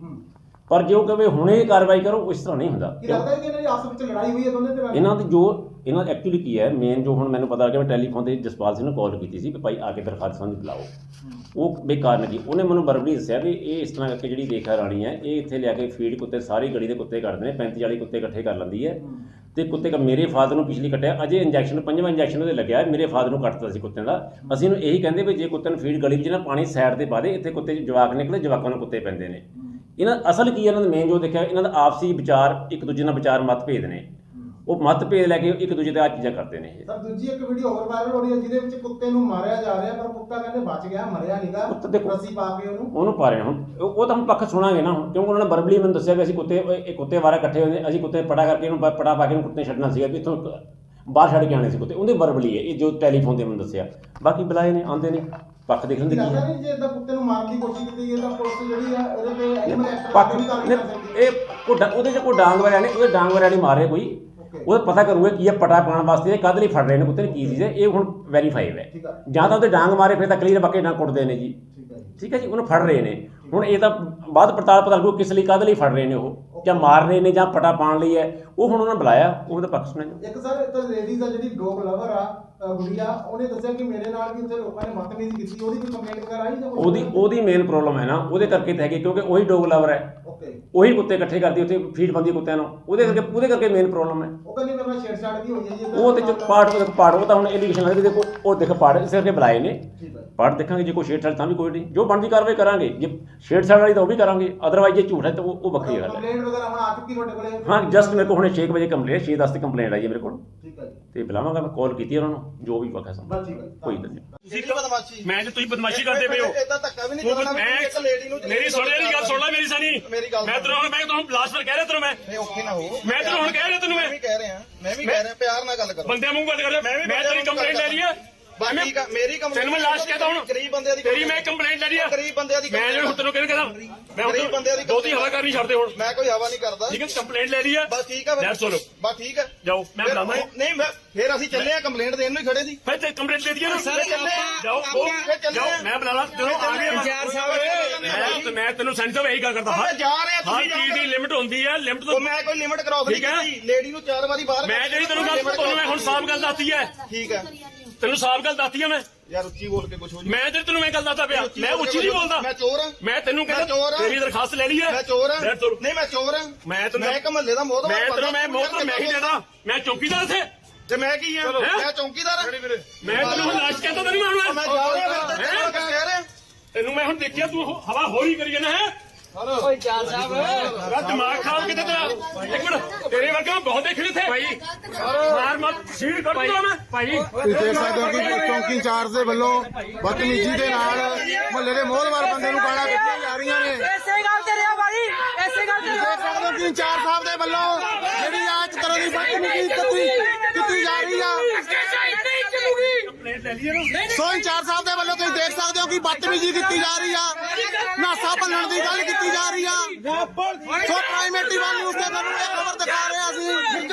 ਪਰ ਜੇ ਉਹ ਕਹੇ ਹੁਣੇ ਕਾਰਵਾਈ ਕਰੋ ਉਸ ਤਰ੍ਹਾਂ ਨਹੀਂ ਹੁੰਦਾ। ਕੀ ਲੱਗਦਾ ਹੈ ਕਿ ਇਹਨਾਂ ਦੀ ਆਪਸ ਵਿੱਚ ਲੜਾਈ ਹੋਈ ਹੈ ਦੋਨੇ ਧਿਰਾਂ ਦੀ ਇਹਨਾਂ ਦੀ ਜੋ ਇਹਨਾਂ ਐਕਚੁਅਲੀ ਕੀ ਹੈ ਮੇਨ ਜੋ ਹੁਣ ਮੈਨੂੰ ਪਤਾ ਲੱਗਿਆ ਮੈਂ ਟੈਲੀਫੋਨ ਤੇ ਜਸਪਾਲ ਸਿੰਘ ਨੂੰ ਕਾਲ ਕੀਤੀ ਸੀ ਕਿ ਭਾਈ ਆ ਕੇ ਦਰਖਾਸਤ ਸੰਬੰਧੀ ਬੁਲਾਓ। ਉਹ ਬੇਕਾਰ ਨਹੀਂ ਉਹਨੇ ਮੈਨੂੰ ਬਰਬਰੀ ਦੱਸਿਆ ਵੀ ਇਹ ਇਸ ਤਰ੍ਹਾਂ ਕਰਕੇ ਜਿਹੜੀ ਰੇਖਾ ਰਾਣੀ ਹੈ ਇਹ ਇੱਥੇ ਲਿਆ ਕੇ ਫੀਡ ਕੁੱਤੇ ਸਾਰੀ ਗਲੀ ਦੇ ਕੁੱਤੇ ਕੱਢਦੇ ਨੇ 35 40 ਕੁੱਤੇ ਇਕੱਠੇ ਕਰ ਲੈਂਦੀ ਹੈ। ਤੇ ਕੁੱਤੇ ਕ ਮੇਰੇ ਫਾਦਰ ਨੂੰ ਪਿਛਲੀ ਕੱਟਿਆ ਅਜੇ ਇੰਜੈਕਸ਼ਨ ਪੰਜਵਾਂ ਇੰਜੈਕਸ਼ਨ ਉਹਦੇ ਲੱਗਿਆ ਮੇਰੇ ਫਾਦਰ ਨੂੰ ਕੱਟਤਾ ਸੀ ਕੁੱਤਿਆਂ ਦਾ। ਅਸੀਂ ਇਹਨੂੰ ਇਹੀ ਕਹਿੰਦੇ ਵੀ ਜੇ ਕੁੱਤੇ ਨੂੰ ਫੀਡ ਗਲੀ ਵਿੱਚ ਨਾ ਪਾਣੀ ਸਾਈਡ ਤੇ ਪਾ ਦੇ ਇੱਥੇ ਕੁੱਤੇ ਜਵਾਕ ਨਿਕਲੇ ਜਵਾਕਾਂ ਨੂੰ ਕੁੱਤੇ ਪੈਂਦੇ ਨੇ। ਇਹਨਾਂ ਅਸਲ ਕੀ ਇਹਨਾਂ ਦਾ ਮੇਨ ਜੋ ਦੇਖਿਆ ਇਹਨਾਂ ਦਾ ਆਪਸੀ ਵਿਚਾਰ ਇੱਕ ਦੂਜੇ ਨਾਲ ਵਿਚਾਰ ਮਤਭੇਦ ਨੇ। ਉਹ ਮਤਭੇਦ ਲੈ ਕੇ ਇੱਕ ਦੂਜੇ ਤੇ ਆ ਚੀਜ਼ਾਂ ਕਰਦੇ ਨੇ ਇਹ। ਸਰ ਦੂਜੀ ਇੱਕ ਵੀਡੀਓ ਹੋਰ ਵਾਇਰਲ ਹੋ ਰਹੀ ਹੈ ਜਿਹਦੇ ਵਿੱਚ ਕੁੱਤੇ ਨੂੰ ਮਾਰਿਆ ਜਾ ਰਿਹਾ ਪਰ ਕੁੱਤਾ ਕਹਿੰਦੇ ਬਚ ਗਿਆ ਮਰਿਆ ਨਹੀਂਗਾ ਕੁੱਤੇ ਦੇਖੋ- ਰੱਸੀ ਪਾ ਕੇ ਉਹਨੂੰ। ਉਹਨੂੰ ਪਾ ਰਹੇ ਹੁਣ। ਉਹ ਉਹ ਤਾਂ ਹੁਣ ਪੱਖ ਸੁਣਾਂਗੇ ਨਾ ਹੁਣ ਕਿਉਂਕਿ ਉਹਨਾਂ ਨੇ ਵਰਬਲੀ ਮੈਨੂੰ ਦੱਸਿਆ ਵੀ ਅਸੀਂ ਕੁੱਤੇ ਇਹ ਕੁੱਤੇ ਵਾਰਾ ਇਕੱਠੇ ਹੋਏ ਨੇ ਅਸੀਂ ਕੁੱਤੇ ਪੜਾ ਕਰਕੇ ਇਹਨੂੰ ਪੜਾ ਪਾ ਕੇ ਇਹਨੂੰ ਕੁੱਤੇ ਛੱਡਣਾ ਸੀਗਾ ਵੀ ਇੱਥੋਂ ਬਾਹਰ ਛੱਡ ਕੇ ਆਣੇ ਸੀ ਕੁੱਤੇ। ਉਹਦੇ ਵਰਬਲੀ ਹੈ ਇਹ ਜੋ ਟੈਲੀਫੋਨ ਤੇ ਮੈਨੂੰ ਦੱਸਿਆ। ਬਾਕੀ ਬੁਲਾਏ ਨੇ ਆਉਂਦੇ ਨੇ ਪੱਖ ਦੇਖਣ ਦੀ ਕੀ ਹੈ। ਜੇ ਇਦਾਂ ਕੁੱਤੇ ਨੂੰ ਮਾਰਨ ਦੀ ਕੋਸ਼ਿਸ਼ ਕੀਤੀ ਗਈ ਤਾਂ ਪੁਲਿਸ ਜਿਹੜੀ ਆ ਇਹਦੇ ਤੇ ਐਕਟ ਪੱਖ ਨੇ ਇਹ ਕੋਈ ਉਹਦੇ ਚ ਕੋਈ ਡਾਂਗ ਵਗੈਰਾ ਨਹੀਂ ਉਹਦੇ ਡਾਂਗ ਵਗੈਰਾ ਨਹੀਂ ਮਾਰੇ ਕੋਈ। ਉਹਦਾ ਪਤਾ ਕਰੂਗਾ ਕੀ ਹੈ ਪਟਾ ਪਾਉਣ ਵਾਸਤੇ ਇਹ ਕਦ ਲਈ ਫੜ ਰਹੇ ਨੇ ਕੁੱਤੇ ਨੇ ਕੀ ਚੀਜ਼ ਹੈ? ਇਹ ਹੁਣ ਵੈਰੀਫਾਈਡ ਹੈ। ਜਾਂ ਤਾਂ ਉਹਦੇ ਡਾਂਗ ਮਾਰੇ ਫਿਰ ਤਾਂ ਕਲੀਅਰ ਬਾਕੀ ਡਾਂਗ ਕੁੱਟਦੇ ਨੇ ਜੀ। ਠੀਕ ਹੈ ਜੀ। ਉਹਨੂੰ ਫੜ ਰਹੇ ਨੇ। ਹੁਣ ਇਹ ਤਾਂ ਬਾਅਦ ਪੜਤਾਲ ਪਤਾ ਲੱਗੂ ਕਿਸ ਲਈ ਕਦ ਲਈ ਫੜ ਰਹੇ ਨੇ ਉਹ। ਜਾਂ ਮਾਰ ਰਹੇ ਨੇ ਜਾਂ ਪਟਾ ਪਾਉਣ ਲਈ ਹੈ। ਉਹ ਹੁਣ ਉਹਨਾਂ ਨੇ ਬੁਲਾਇਆ ਉਹਦਾ ਪੱਖ ਜਾਊ। ਇੱਕ ਸਰ ਇੱਥੇ ਲੇਡੀਜ਼ ਆ ਜਿਹੜੀ ਡੋਗ ਲਵਰ ਆ ਗੁੜੀਆ ਉਹਨੇ ਦੱਸਿਆ ਕਿ ਮੇਰੇ ਨਾਲ ਵੀ ਉੱਥੇ ਲੋਕਾਂ ਨੇ ਬਦਤਮੀਜ਼ੀ ਕੀਤੀ ਉਹਦੀ ਕੋਈ ਕੰਪਲੇਂਟ ਵਗੈਰਾ ਆਈ ਜਾਂ? ਉਹਦੀ ਉਹਦੀ ਮੇਨ ਪ੍ਰੋਬਲਮ ਹੈ ਨਾ ਉਹਦੇ ਕਰਕੇ ਤਾਂ ਹੈਗੀ ਕਿਉਂਕਿ ਉਹੀ ਡੋਗ ਲਵਰ ਹੈ। ਓਕੇ ਉਹੀ ਕੁੱਤੇ ਇਕੱਠੇ ਕਰਦੀ ਉੱਥੇ ਫੀਡ ਬੰਦੀ ਕੁੱਤਿਆਂ ਨੂੰ। ਉਹਦੇ ਕਰਕੇ ਉਹਦੇ ਕਰਕੇ ਮੇਨ ਪ੍ਰੋਬਲਮ ਹੈ। ਉਹ ਕਹਿੰਦੀ ਮੇਰੇ ਨਾਲ ਛੇੜਛਾੜ ਵੀ ਹੋਈ ਹੈ ਜੀ ਉਹ ਤੇ ਜੋ ਪਾਰਟ ਉਹ ਪਾਰਟ ਉਹ ਤਾਂ ਹੁਣ ਐਲੀਗੇਸ਼ਨ ਲੱਗਦੇ ਦੇਖੋ ਉਹ ਦੇਖ ਪਾਰਟ ਇਸ ਕਰਕੇ ਬੁਲਾਏ ਨੇ। ਪਾਰਟ ਦੇਖਾਂਗੇ ਜੇ ਕੋਈ ਛੇੜਛਾੜ ਤਾਂ ਵੀ ਕੋਈ ਨਹੀਂ। ਜੋ ਬਣਦੀ ਕਾਰਵਾਈ ਕਰਾਂਗੇ। ਜੇ ਛੇੜਛਾੜ ਵਾਲੀ ਤਾਂ ਉਹ ਵੀ ਕਰਾਂਗੇ। ਅਦਰਵਾਈਜ਼ ਜੇ ਝੂਠ ਹੈ ਤਾਂ ਉਹ ਉਹ ਵੱਖਰੀ ਗੱਲ ਹੈ। ਕੰਪਲੇਂਟ ਵਗੈਰਾ ਹੁਣ ਆ ਚੁੱਕੀ ਤੁਹਾਡੇ ਕੋਲੇ। ਹਾਂ ਜਸਟ ਮੇਰੇ ਕੋਲ ਹੁਣੇ 6 ਵਜੇ ਕੰਪਲੇਂਟ 6 10 ਤੇ ਕੰਪਲੇਂਟ ਆਈ ਹੈ ਮੇਰੇ ਕੋਲ। ਠੀਕ ਹੈ ਜੀ। ਤੇ ਬੁਲਾਵਾਂਗਾ ਮੈਂ ਕਾਲ ਕੀਤੀ ਉਹਨਾਂ ਨੂੰ ਜੋ ਵੀ ਪੱਕਾ ਸਮ ਬਸ ਠੀਕ ਹੈ ਕੋਈ ਗੱਲ ਨਹੀਂ। ਤੁਸੀਂ ਵੀ ਬਦਮਾਸ਼ੀ ਮੈਂ ਜੇ ਤੁਸੀਂ ਬਦਮਾਸ਼ੀ ਕਰਦੇ ਪਏ ਹੋ। ਇਦਾਂ ਧੱਕਾ ਵੀ ਨਹੀਂ ਕਰਨਾ ਮੈਂ ਇੱਕ ਲੇਡੀ ਨੂੰ ਮੇਰੀ ਸੁਣ ਲੈ ਗੱਲ ਸੁਣ ਲੈ ਮੇਰੀ ਸਾਨੀ ਮੇਰੀ ਗੱਲ ਮੈਂ ਤੈਨੂੰ ਹੁਣ ਮੈਂ ਤੁਹਾਨੂੰ ਲਾਸਟ ਵਾਰ ਕਹਿ ਰਿਹਾ ਤੈਨੂੰ ਮੈਂ। ਨਹੀਂ ਔਖੇ ਨਾ ਹੋ। ਮੈਂ ਤੈਨੂੰ ਹੁਣ ਕਹਿ ਰਿਹਾ ਤੈਨੂੰ ਮੈਂ। ਮੈਂ ਵੀ ਕਹਿ ਰਿਹਾ ਮੈਂ ਵੀ ਕਹਿ ਰਿਹਾ ਪਿਆਰ ਨਾਲ ਗੱਲ ਕਰੋ। ਬੰਦਿਆਂ ਮੂੰਹ ਗੱਲ ਕਰ ਰਿਹਾ ਮੈਂ ਤੇਰੀ ਕੰਪਲੇਂਟ ਲੈ ਲਈ ਹੈ ਆ ਮੇਰੀ ਕੰਪਲੇਂਟ ਤੈਨੂੰ ਮੈਂ ਲਾਸਟ ਕਹਿਤਾ ਹੁਣ। ਗਰੀਬ ਬੰਦਿਆਂ ਦੀ ਤੇਰੀ ਮੈਂ ਕੰਪਲੇਂਟ ਲੈ ਹੈ ਗਰੀਬ ਬੰਦਿਆਂ ਦੀ ਮੈਂ ਜਿਹੜਾ ਤੈਨੂੰ ਕਹਿੰਦਾ ਕਹਿੰਦਾ ਮੈਂ ਗਰੀਬ ਬੰਦਿਆਂ ਦੀ ਦੋਤੀ ਹਵਾ ਕਰਨੀ ਛੱਡਦੇ ਹੁਣ। ਮੈਂ ਕੋਈ ਹਵਾ ਨਹੀਂ ਕਰਦਾ। ਠੀਕ ਹੈ ਕੰਪਲੇਂਟ ਲੈ ਲਈ ਹੈ ਬਸ ਠੀਕ ਆ ਲੈ ਸੁਣੋ। ਬਸ ਠੀਕ ਆ। ਜਾਓ ਮੈਂ ਬੁਲਾਵਾਂ ਨਹੀਂ ਮੈਂ ਫਿਰ ਅਸੀਂ ਚੱਲੇ ਆ ਕੰਪਲੇਂਟ ਦੇਣ ਨੂੰ ਹੀ ਖੜੇ ਸੀ। ਫਿਰ ਤੇ ਕੰਪਲੇਂਟ ਦੇ ਦਈਏ ਨਾ। ਸਰ, ਚੱਲੇ ਆ। ਜਾਓ ਚੱਲੇ ਜਾਓ ਆ। ਮੈਂ ਬੁਲਾ ਲਾਂ ਆ। ਗਏ ਇੰਚਾਰਜ ਸਾਹਿਬ ਮੈਂ ਤੈਨੂੰ ਸੈਂਟਰ ਵਿੱਚ ਇਹੀ ਗੱਲ ਕਰਦਾ। ਮੈਂ ਜਾ ਰਿਹਾ ਤੁਸੀਂ ਚੀਜ਼ ਦੀ ਲਿਮਿਟ ਹੁੰਦੀ ਹੈ ਲਿਮਿਟ ਤੋਂ ਮੈਂ ਕੋਈ ਲਿਮਿਟ ਕਰਾਸ ਨਹੀਂ ਹੈ। ਕੀਤੀ। ਲੇਡੀ ਨੂੰ ਚਾਰ ਵਾਰੀ ਬਾਹਰ ਮੈਂ ਜਿਹੜੀ ਤੈਨੂੰ ਗੱਲ ਤੁਹਾਨੂੰ ਮੈਂ ਹੁਣ ਸਾਫ਼ ਗੱਲ ਦੱਸਤੀ ਹੈ। ਠੀਕ ਹੈ। ਤੈਨੂੰ ਸਾਫ਼ ਗੱਲ ਦੱਸਤੀ ਹੈ ਮੈਂ। ਯਾਰ ਉੱਚੀ ਬੋਲ ਕੇ ਕੁਝ ਹੋ ਜੀ ਮੈਂ ਜਿਹੜੀ ਤੈਨੂੰ ਮੈਂ ਗੱਲ ਦੱਸਦਾ ਪਿਆ। ਮੈਂ ਉੱਚੀ ਨਹੀਂ ਬੋਲਦਾ। ਮੈਂ ਚੋਰ ਹਾਂ ਮੈਂ ਤੈਨੂੰ ਮੈਂ ਚੋਰ ਕਹਿੰਦਾ। ਤੇਰੀ ਦਰਖਾਸਤ ਲੈ ਲਈ ਹੈ ਮੈਂ ਚੋਰ ਤੁਰ। ਨਹੀਂ ਮੈਂ ਚੋਰ ਹਾਂ ਮੈਂ ਤੈਨੂੰ ਮੈਂ ਇੱਕ ਮਹੱਲੇ ਦਾ ਮੋਹਰ ਮੈਂ ਤੈਨੂੰ ਮੈਂ ਮੋਹਰ ਮੈਂ ਹੀ ਦੇਦਾ ਮੈਂ ਚੌਕੀਦਾਰ ਇੱਥੇ। ਤੇ ਮੈਂ ਕੀ ਹੈਂ? ਮੈਂ ਚੌਂਕੀਦਾਰ ਮੈਂ ਤੈਨੂੰ ਹੁਣ ਲਾਸ਼ ਕਹਿੰਦਾ ਤੈਨੂੰ ਮਾਰਨਾ। ਮੈਂ ਜਾ ਰਿਹਾ ਫਿਰ ਹੈਂ? ਤੇ ਕਹਿ ਰਿਹਾ। ਤੈਨੂੰ ਮੈਂ ਹੁਣ ਦੇਖਿਆ ਤੂੰ ਹਵਾ ਹੋਰ ਕਰੀ ਜਾਣਾ ਹੈ? ਓਏ ਚਾਰ ਸਾਹਿਬ। ਤੇਰਾ ਦਿਮਾਗ ਖਰਾਬ ਕਿਤੇ ਤੇਰਾ? ਇੱਕ ਮਿੰਟ ਤੇਰੇ ਵਰਗਾ ਬਹੁਤ ਦੇਖੇ ਥੇ ਭਾਈ। ਮਾਰ ਮਤ ਸੀੜ ਕਰ ਦੂੰਗਾ ਮੈਂ ਭਾਈ। ਤੁਸੀਂ ਦੇਖ ਸਕਦੇ ਹੋ ਕਿ ਚੌਂਕੀ ਇੰਚਾਰਜ ਦੇ ਵੱਲੋਂ ਬਦਤਮੀਜ਼ੀ ਦੇ ਨਾਲ ਮੁਹੱਲੇ ਦੇ ਮੋਹਲਵਾਰ ਬੰਦੇ ਨੂੰ ਗਾਲਾਂ ਕੱਢੀਆਂ ਜਾ ਰਹੀਆਂ ਨੇ। ਐਸੇ ਗੱਲ ਤੇ ਰਿਹਾ ਭਾਈ ਐਸੇ ਗੱਲ ਤੇ ਦੇਖ ਸਕਦੇ ਹੋ ਕਿ ਇੰਚਾਰਜ ਸਾਹਿਬ ਦੇ ਵੱਲੋਂ ਜਿਹੜੀ ਆ ਇਸ ਤਰ੍ਹਾਂ ਦੀ ਬਦਤਮੀਜ਼ੀ ਕੀਤੀ ਕੀਤੀ ਜਾ ਰਹੀ ਆ। ਨਹੀਂ ਚੱਲੂਗੀ ਕੰਪਲੇਂਟ ਲੈ ਲਈਏ ਨਾ ਸੋ ਇੰਚਾਰਜ ਸਾਹਿਬ ਦੇ ਵੱਲੋਂ ਤੁਸੀਂ ਦੇਖ ਸਕਦੇ ਹੋ ਕਿ ਬਦਤਮੀਜ਼ੀ ਕੀਤੀ ਜਾ ਰਹੀ ਆ। ਨਾਸਾ ਭੰਨਣ ਦੀ ਗੱਲ ਕੀਤੀ ਜਾ ਰਹੀ ਆ। ਸੋ ਪ੍ਰਾਈਵੇਟ ਟੀਵੀ ਨਿਊਜ਼ ਤੇ ਤੁਹਾਨੂੰ ਇਹ ਖਬਰ ਦਿਖਾ ਰਿਹਾ ਸੀ।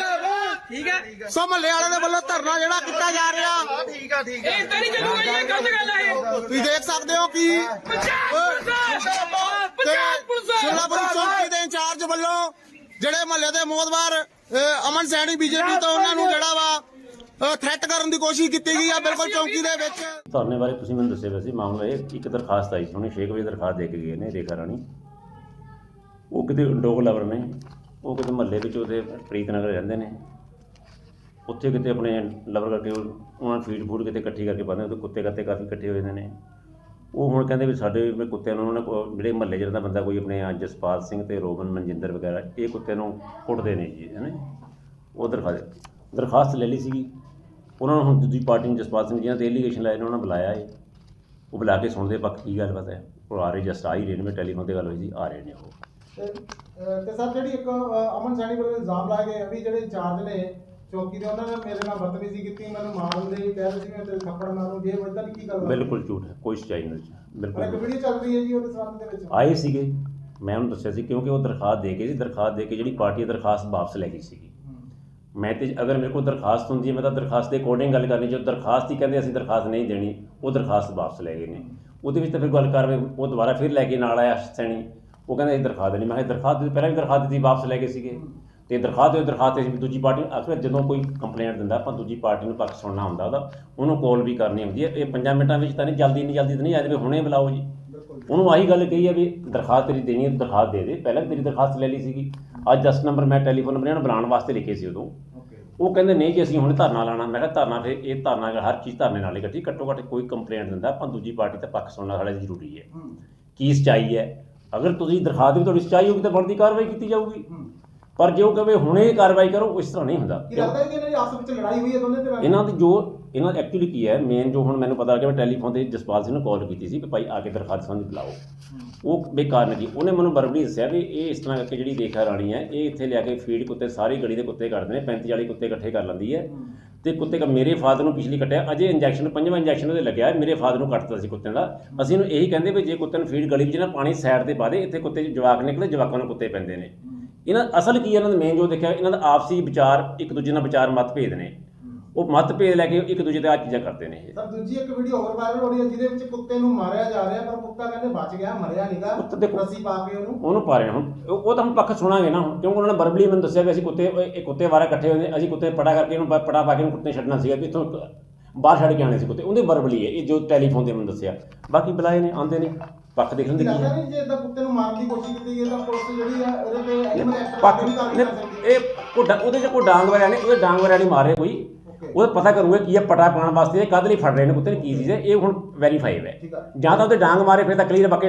ਠੀਕ ਹੈ। ਸੋ ਮਹੱਲੇ ਵਾਲੇ ਦੇ ਵੱਲੋਂ ਧਰਨਾ ਜਿਹੜਾ ਕੀਤਾ ਜਾ ਰਿਹਾ। ਠੀਕ ਆ ਠੀਕ ਆ। ਇਹ ਤਾਂ ਨਹੀਂ ਚੱਲੂਗਾ ਇਹ ਗਲਤ ਗੱਲ ਹੈ ਤੁਸੀਂ ਦੇਖ ਸਕਦੇ ਹੋ ਕਿ ਤੇ ਸ਼ਿਲਾਪੁਰ ਚੌਂਕੀ ਦੇ ਇੰਚਾਰਜ ਵੱਲੋਂ ਜਿਹੜੇ ਮਹੱਲੇ ਦੇ ਮੋਦਵਾਰ ਅਮਨ ਸੈਣੀ ਬੀਜੇਪੀ ਤੋਂ ਉਹਨਾਂ ਨੂੰ ਜਿਹੜਾ ਵਾ ਥ੍ਰੈਟ ਕਰਨ ਦੀ ਕੋਸ਼ਿਸ਼ ਕੀਤੀ ਗਈ ਆ ਬਿਲਕੁਲ ਚੌਂਕੀ ਦੇ ਵਿੱਚ। ਧਰਨੇ ਬਾਰੇ ਤੁਸੀਂ ਮੈਨੂੰ ਦੱਸਿਆ ਵੈਸੇ ਮਾਮਲਾ ਇਹ ਇੱਕ ਦਰਖਾਸਤ ਆਈ ਸੀ ਉਹਨੇ 6 ਵਜੇ ਦਰਖਾਸਤ ਦੇ ਕੇ ਗਏ ਨੇ ਰੇਖਾ ਰਾਣੀ। ਉਹ ਕਿਤੇ ਡੋਗ ਲਵਰ ਨੇ ਉਹ ਕਿਤੇ ਮਹੱਲੇ ਵਿੱਚ ਉਹਦੇ ਪ੍ਰੀਤ ਨਗਰ ਰਹਿੰਦੇ ਨੇ। ਉੱਥੇ ਕਿਤੇ ਆਪਣੇ ਲਵਰ ਕਰਕੇ ਉਹ- ਉਹਨਾਂ ਨੂੰ ਫੀਡ ਫੂਡ ਕਿਤੇ ਇਕੱਠੀ ਕਰਕੇ ਪਾਉਂਦੇ ਉਹਦੇ ਕੁੱਤੇ ਕੱਤੇ ਕਾਫੀ ਇਕੱਠੇ ਹੋਏ ਨੇ। ਉਹ ਹੁਣ ਕਹਿੰਦੇ ਵੀ ਸਾਡੇ ਵੀ ਕੁੱਤਿਆਂ ਨੂੰ ਉਹਨਾਂ ਨੇ ਜਿਹੜੇ ਮਹੱਲੇ ਰਹਿੰਦਾ ਬੰਦਾ ਕੋਈ ਆਪਣੇ ਜਸਪਾਲ ਸਿੰਘ ਤੇ ਰੋਬਨ ਮਨਜਿੰਦਰ ਵਗੈਰਾ ਇਹ ਕੁੱਤੇ ਨੂੰ ਕੁੱਟਦੇ ਨੇ ਜੀ ਹੈ ਨਾ ਉਹ ਦਰਖਾਸਤ ਦਰਖਾਸਤ ਲੈ ਲਈ ਸੀਗੀ। ਉਹਨਾਂ ਨੂੰ ਹੁਣ ਦੂਜੀ ਪਾਰਟੀ ਨੂੰ ਜਸਪਾਲ ਸਿੰਘ ਜਿਹਨਾਂ ਤੇ ਐਲੀਗੇਸ਼ਨ ਲਾਏ ਨੇ ਉਹਨਾਂ ਨੇ ਬੁਲਾਇਆ ਏ ਉਹ ਬੁਲਾ ਕੇ ਸੁਣਦੇ ਪੱਖ ਕੀ ਗੱਲਬਾਤ ਹੈ। ਉਹ ਆ ਰਹੇ ਜਸਟ ਆ ਹੀ ਰਹੇ ਨੇ ਮੈਂ ਟੈਲੀਫੋਨ ਤੇ ਗੱਲ ਹੋਈ ਸੀ ਆ ਰਹੇ ਨੇ ਉਹ। ਤੇ ਤੇ ਸਰ ਜਿਹੜੀ ਇੱਕ ਅਮਨ ਸੈਣੀ ਵੱਲੋਂ ਇਲਜ਼ਾਮ ਲਾਏ ਗਏ ਵੀ ਜਿਹੜੇ ਇੰਚਾਰਜ ਨੇ ਚੌਕੀ ਦੇ ਉਹਨਾਂ ਨੇ ਮੇਰੇ ਨਾਲ ਬਦਤਮੀਜ਼ੀ ਕੀਤੀ ਮੈਨੂੰ ਮਾਰਨ ਦੇ ਕਹਿ ਰਹੇ ਸੀ ਮੈਂ ਤੇਰੇ ਥੱਪੜ ਮਾਰੂ ਜੇ ਦੀ ਕੀ ਗੱਲ ਬਿਲਕੁਲ ਝੂਠ ਹੈ ਕੋਈ ਸੱਚਾਈ ਨਹੀਂ ਪਰ ਇੱਕ ਬਿਲਕੁਲ ਵੀਡੀਓ ਚੱਲ ਰਹੀ ਹੈ ਜੀ ਉਹਦੇ ਸੰਬੰਧ ਦੇ ਵਿੱਚ? ਆਏ ਸੀਗੇ ਮੈਂ ਉਹਨੂੰ ਦੱਸਿਆ ਸੀ ਕਿਉਂਕਿ ਉਹ ਦਰਖਾਸਤ ਦੇ ਕੇ ਸੀ ਦਰਖਾਸਤ ਦੇ ਕੇ ਜਿਹੜੀ ਪਾਰਟੀ ਦਰਖਾਸਤ ਵਾਪਸ ਲੈ ਗਈ ਸੀਗੀ। ਮੈਂ ਤੇ ਅਗਰ ਮੇਰੇ ਕੋਲ ਦਰਖਾਸਤ ਹੁੰਦੀ ਹੈ ਮੈਂ ਤਾਂ ਦਰਖਾਸਤ ਦੇ ਅਕੋਰਡਿੰਗ ਗੱਲ ਕਰਨੀ ਜੋ ਦਰਖਾਸਤ ਹੀ ਕਹਿੰਦੇ ਅਸੀਂ ਦਰਖਾਸਤ ਨਹੀਂ ਦੇਣੀ ਉਹ ਦਰਖਾਸਤ ਵਾਪਸ ਲੈ ਗਏ ਨੇ। ਉਹਦੇ ਵਿੱਚ ਤਾਂ ਫਿਰ ਗੱਲ ਕਰ ਉਹ ਦੁਬਾਰਾ ਫਿਰ ਲੈ ਕੇ ਨਾਲ ਆਇਆ ਸੈਣੀ। ਉਹ ਕਹਿੰਦਾ ਇਹ ਦਰਖਾਸਤ ਨਹੀਂ ਮੈਂ ਕਿਹਾ ਦਰਖਾਸਤ ਦਿੱਤੀ, ਪਹਿਲਾਂ ਵੀ ਦਰਖਾਸਤ ਦਿੱਤੀ ਵਾਪਸ ਲੈ ਗਏ ਸੀਗੇ। ਤੇ ਦਰਖਾਸਤ ਹੋਈ ਦਰਖਾਸਤ ਤੇ ਦੂਜੀ ਪਾਰਟੀ ਨੂੰ ਆਖਰ ਜਦੋਂ ਕੋਈ ਕੰਪਲੇਂਟ ਦਿੰਦਾ ਆਪਾਂ ਦੂਜੀ ਪਾਰਟੀ ਨੂੰ ਪੱਖ ਸੁਣਨਾ ਹੁੰਦਾ ਉਹਦਾ। ਉਹਨੂੰ ਕਾਲ ਵੀ ਕਰਨੀ ਹੁੰਦੀ ਹੈ। ਇਹ 5 ਮਿੰਟਾਂ ਵਿੱਚ ਤਾਂ ਨਹੀਂ ਜਲਦੀ ਨਹੀਂ ਜਲਦੀ ਤਾਂ ਨਹੀਂ ਆ ਜਾਵੇ ਹੁਣੇ ਬੁਲਾਓ ਜੀ। ਉਹਨੂੰ ਆਹੀ ਗੱਲ ਕਹੀ ਹੈ ਵੀ ਦਰਖਾਸਤ ਤੇਰੀ ਦੇਣੀ ਹੈ ਦਰਖਾਸਤ ਦੇ ਦੇ। ਪਹਿਲਾਂ ਵੀ ਤੇਰੀ ਦਰਖਾਸਤ ਲੈ ਲਈ ਸੀਗੀ। ਅੱਜ 10 ਨੰਬਰ ਮੈਂ ਟੈਲੀਫੋਨ ਨੰਬਰ ਇਹਨਾਂ ਨੂੰ ਬੁਲਾਉਣ ਵਾਸਤੇ ਲਿਖੇ ਸੀ ਉਦੋਂ। ਉਹ ਕਹਿੰਦੇ ਨਹੀਂ ਜੀ ਅਸੀਂ ਹੁਣ ਧਰਨਾ ਲਾਣਾ ਮੈਂ ਕਿਹਾ ਧਰਨਾ ਫਿਰ ਇਹ ਧਰਨਾ ਹਰ ਚੀਜ਼ ਧਰਨੇ ਨਾਲ ਹੀ ਇਕੱਠੀ ਘੱਟੋ ਘੱਟ ਕੋਈ ਕੰਪਲੇਂਟ ਦਿੰਦਾ ਆਪਾਂ ਦੂਜੀ ਪਾਰਟੀ ਤੇ ਪੱਖ ਸੁਣਨਾ ਸਾਡਾ ਜ਼ਰੂਰੀ ਹੈ। ਕੀ ਸਚਾਈ ਹੈ? ਅਗਰ ਤੁਸੀਂ ਦਰਖਾਸਤ ਵੀ ਤੁਹਾਡੀ ਸਚਾਈ ਹੋਊਗੀ ਤਾਂ ਬਣਦੀ ਕਾਰਵਾਈ ਕੀਤੀ ਜਾਊਗੀ। ਪਰ ਜੇ ਉਹ ਕਹੇ ਹੁਣੇ ਕਾਰਵਾਈ ਕਰੋ ਇਸ ਤਰ੍ਹਾਂ ਨਹੀਂ ਹੁੰਦਾ। ਕੀ ਲੱਗਦਾ ਹੈ ਕਿ ਇਹਨਾਂ ਦੀ ਆਪਸ ਵਿੱਚ ਲੜਾਈ ਹੋਈ ਹੈ ਦੋਨੇ ਧਿਰਾਂ ਦੀ ਇਹਨਾਂ ਦੀ ਜੋ ਇਹਨਾਂ ਐਕਚੁਅਲੀ ਕੀ ਹੈ ਮੇਨ ਜੋ ਹੁਣ ਮੈਨੂੰ ਪਤਾ ਲੱਗਿਆ ਮੈਂ ਟੈਲੀਫੋਨ ਤੇ ਜਸਪਾਲ ਸਿੰਘ ਨੂੰ ਕਾਲ ਕੀਤੀ ਸੀ ਕਿ ਭਾਈ ਆ ਕੇ ਦਰਖਾਸਤ ਸੰਬੰਧੀ ਬੁਲਾਓ ਉਹ ਬੇਕਾਰ ਨਹੀਂ ਉਹਨੇ ਮੈਨੂੰ ਬਰਬਰੀ ਦੱਸਿਆ ਵੀ ਇਹ ਇਸ ਤਰ੍ਹਾਂ ਕਰਕੇ ਜਿਹੜੀ ਰੇਖਾ ਰਾਣੀ ਹੈ ਇਹ ਇੱਥੇ ਲਿਆ ਕੇ ਫੀਡ ਕੁੱਤੇ ਸਾਰੀ ਗਲੀ ਦੇ ਕੁੱਤੇ ਕੱਢਦੇ ਨੇ 35 40 ਕੁੱਤੇ ਇਕੱਠੇ ਕਰ ਲੈਂਦੀ ਹੈ। ਤੇ ਕੁੱਤੇ ਦਾ ਮੇਰੇ ਫਾਦਰ ਨੂੰ ਪਿਛਲੀ ਕੱਟਿਆ ਅਜੇ ਇੰਜੈਕਸ਼ਨ ਪੰਜਵਾਂ ਇੰਜੈਕਸ਼ਨ ਉਹਦੇ ਲੱਗਿਆ ਮੇਰੇ ਫਾਦਰ ਨੂੰ ਕੱਟਤਾ ਸੀ ਕੁੱਤੇ ਦਾ। ਅਸੀਂ ਨੂੰ ਇਹੀ ਕਹਿੰਦੇ ਵੀ ਜੇ ਕੁੱਤੇ ਨੂੰ ਫੀਡ ਗਲੀ ਵਿੱਚ ਨਾ ਪਾਣੀ ਸਾਈਡ ਤੇ ਪਾ ਦੇ ਇੱਥੇ ਕੁੱਤੇ ਜਵਾਕ ਨਿਕਲੇ ਜਵਾਕਾਂ ਨੂੰ ਕੁੱਤੇ ਪੈਂਦੇ ਨੇ। ਇਹਨਾਂ ਅਸਲ ਕੀ ਇਹਨਾਂ ਦਾ ਮੇਨ ਜੋ ਦੇਖਿਆ ਇਹਨਾਂ ਦਾ ਆਪਸੀ ਵਿਚਾਰ ਇੱਕ ਦੂਜੇ ਨਾਲ ਵਿਚਾਰ ਮਤਭੇਦ ਨੇ। ਉਹ ਮਤਭੇਦ ਲੈ ਕੇ ਇੱਕ ਦੂਜੇ ਤੇ ਆ ਚੀਜ਼ਾਂ ਕਰਦੇ ਨੇ ਇਹ। ਸਰ ਦੂਜੀ ਇੱਕ ਵੀਡੀਓ ਹੋਰ ਵਾਇਰਲ ਹੋ ਰਹੀ ਹੈ ਜਿਹਦੇ ਵਿੱਚ ਕੁੱਤੇ ਨੂੰ ਮਾਰਿਆ ਜਾ ਰਿਹਾ ਪਰ ਕੁੱਤਾ ਕਹਿੰਦੇ ਬਚ ਗਿਆ ਮਰਿਆ ਨਹੀਂਗਾ ਕੁੱਤੇ ਦੇਖੋ- ਰੱਸੀ ਪਾ ਕੇ ਉਹਨੂੰ। ਉਹਨੂੰ ਪਾ ਰਹੇ ਨੇ ਹੁਣ। ਉਹ ਉਹ ਤਾਂ ਹੁਣ ਪੱਖ ਸੁਣਾਂਗੇ ਨਾ ਹੁਣ ਕਿਉਂਕਿ ਉਹਨਾਂ ਨੇ ਵਰਬਲੀ ਮੈਨੂੰ ਦੱਸਿਆ ਵੀ ਅਸੀਂ ਕੁੱਤੇ ਇਹ ਕੁੱਤੇ ਵਾਰਾ ਇਕੱਠੇ ਹੋਏ ਨੇ ਅਸੀਂ ਕੁੱਤੇ ਪੜਾ ਕਰਕੇ ਇਹਨੂੰ ਪੜਾ ਪਾ ਕੇ ਇਹਨੂੰ ਕੁੱਤੇ ਛੱਡਣਾ ਸੀਗਾ ਕਿ ਇੱਥੋਂ ਬਾਹਰ ਛੱਡ ਕੇ ਆਣੇ ਸੀ ਕੁੱਤੇ। ਉਹਦੇ ਵਰਬਲੀ ਹੈ ਇਹ ਜੋ ਟੈਲੀਫੋਨ ਤੇ ਮੈਨੂੰ ਦੱਸਿਆ। ਬਾਕੀ ਬੁਲਾਏ ਨੇ ਆਉਂਦੇ ਨੇ ਪੱਖ ਦੇਖ ਲੈਂਦੇ ਕੀ ਹੈ। ਜੇ ਇਦਾਂ ਕੁੱਤੇ ਨੂੰ ਮਾਰਨ ਦੀ ਕੋਸ਼ਿਸ਼ ਕੀਤੀ ਗਈ ਤਾਂ ਪੁਲਿਸ ਜਿਹੜੀ ਆ ਉਹਦੇ ਤੇ ਪੱਖ ਵੀ ਇਹ ਕੋਈ ਉਹਦੇ ਚ ਕੋਈ ਡਾਂਗ ਵਗੈਰਾ ਨਹੀਂ ਉਹਦੇ ਡਾਂਗ ਵਗੈਰਾ ਨਹੀਂ ਮਾਰ ਕੋਈ। ਉਹ ਪਤਾ ਕਰੂਗੇ ਕੀ ਹੈ ਪਟਾ ਪਾਉਣ ਵਾਸਤੇ ਇਹ ਕਦ ਲਈ ਫੜ ਰਹੇ ਨੇ ਕੁੱਤੇ ਨੇ ਕੀ ਚੀਜ਼ ਹੈ ਇਹ ਹੁਣ ਵੈਰੀਫਾਈ ਹੈ। ਜਾਂ ਤਾਂ ਉਹਦੇ ਡਾਂਗ ਮਾਰੇ ਫਿਰ ਤਾਂ ਕਲੀਅਰ ਬਾਕੀ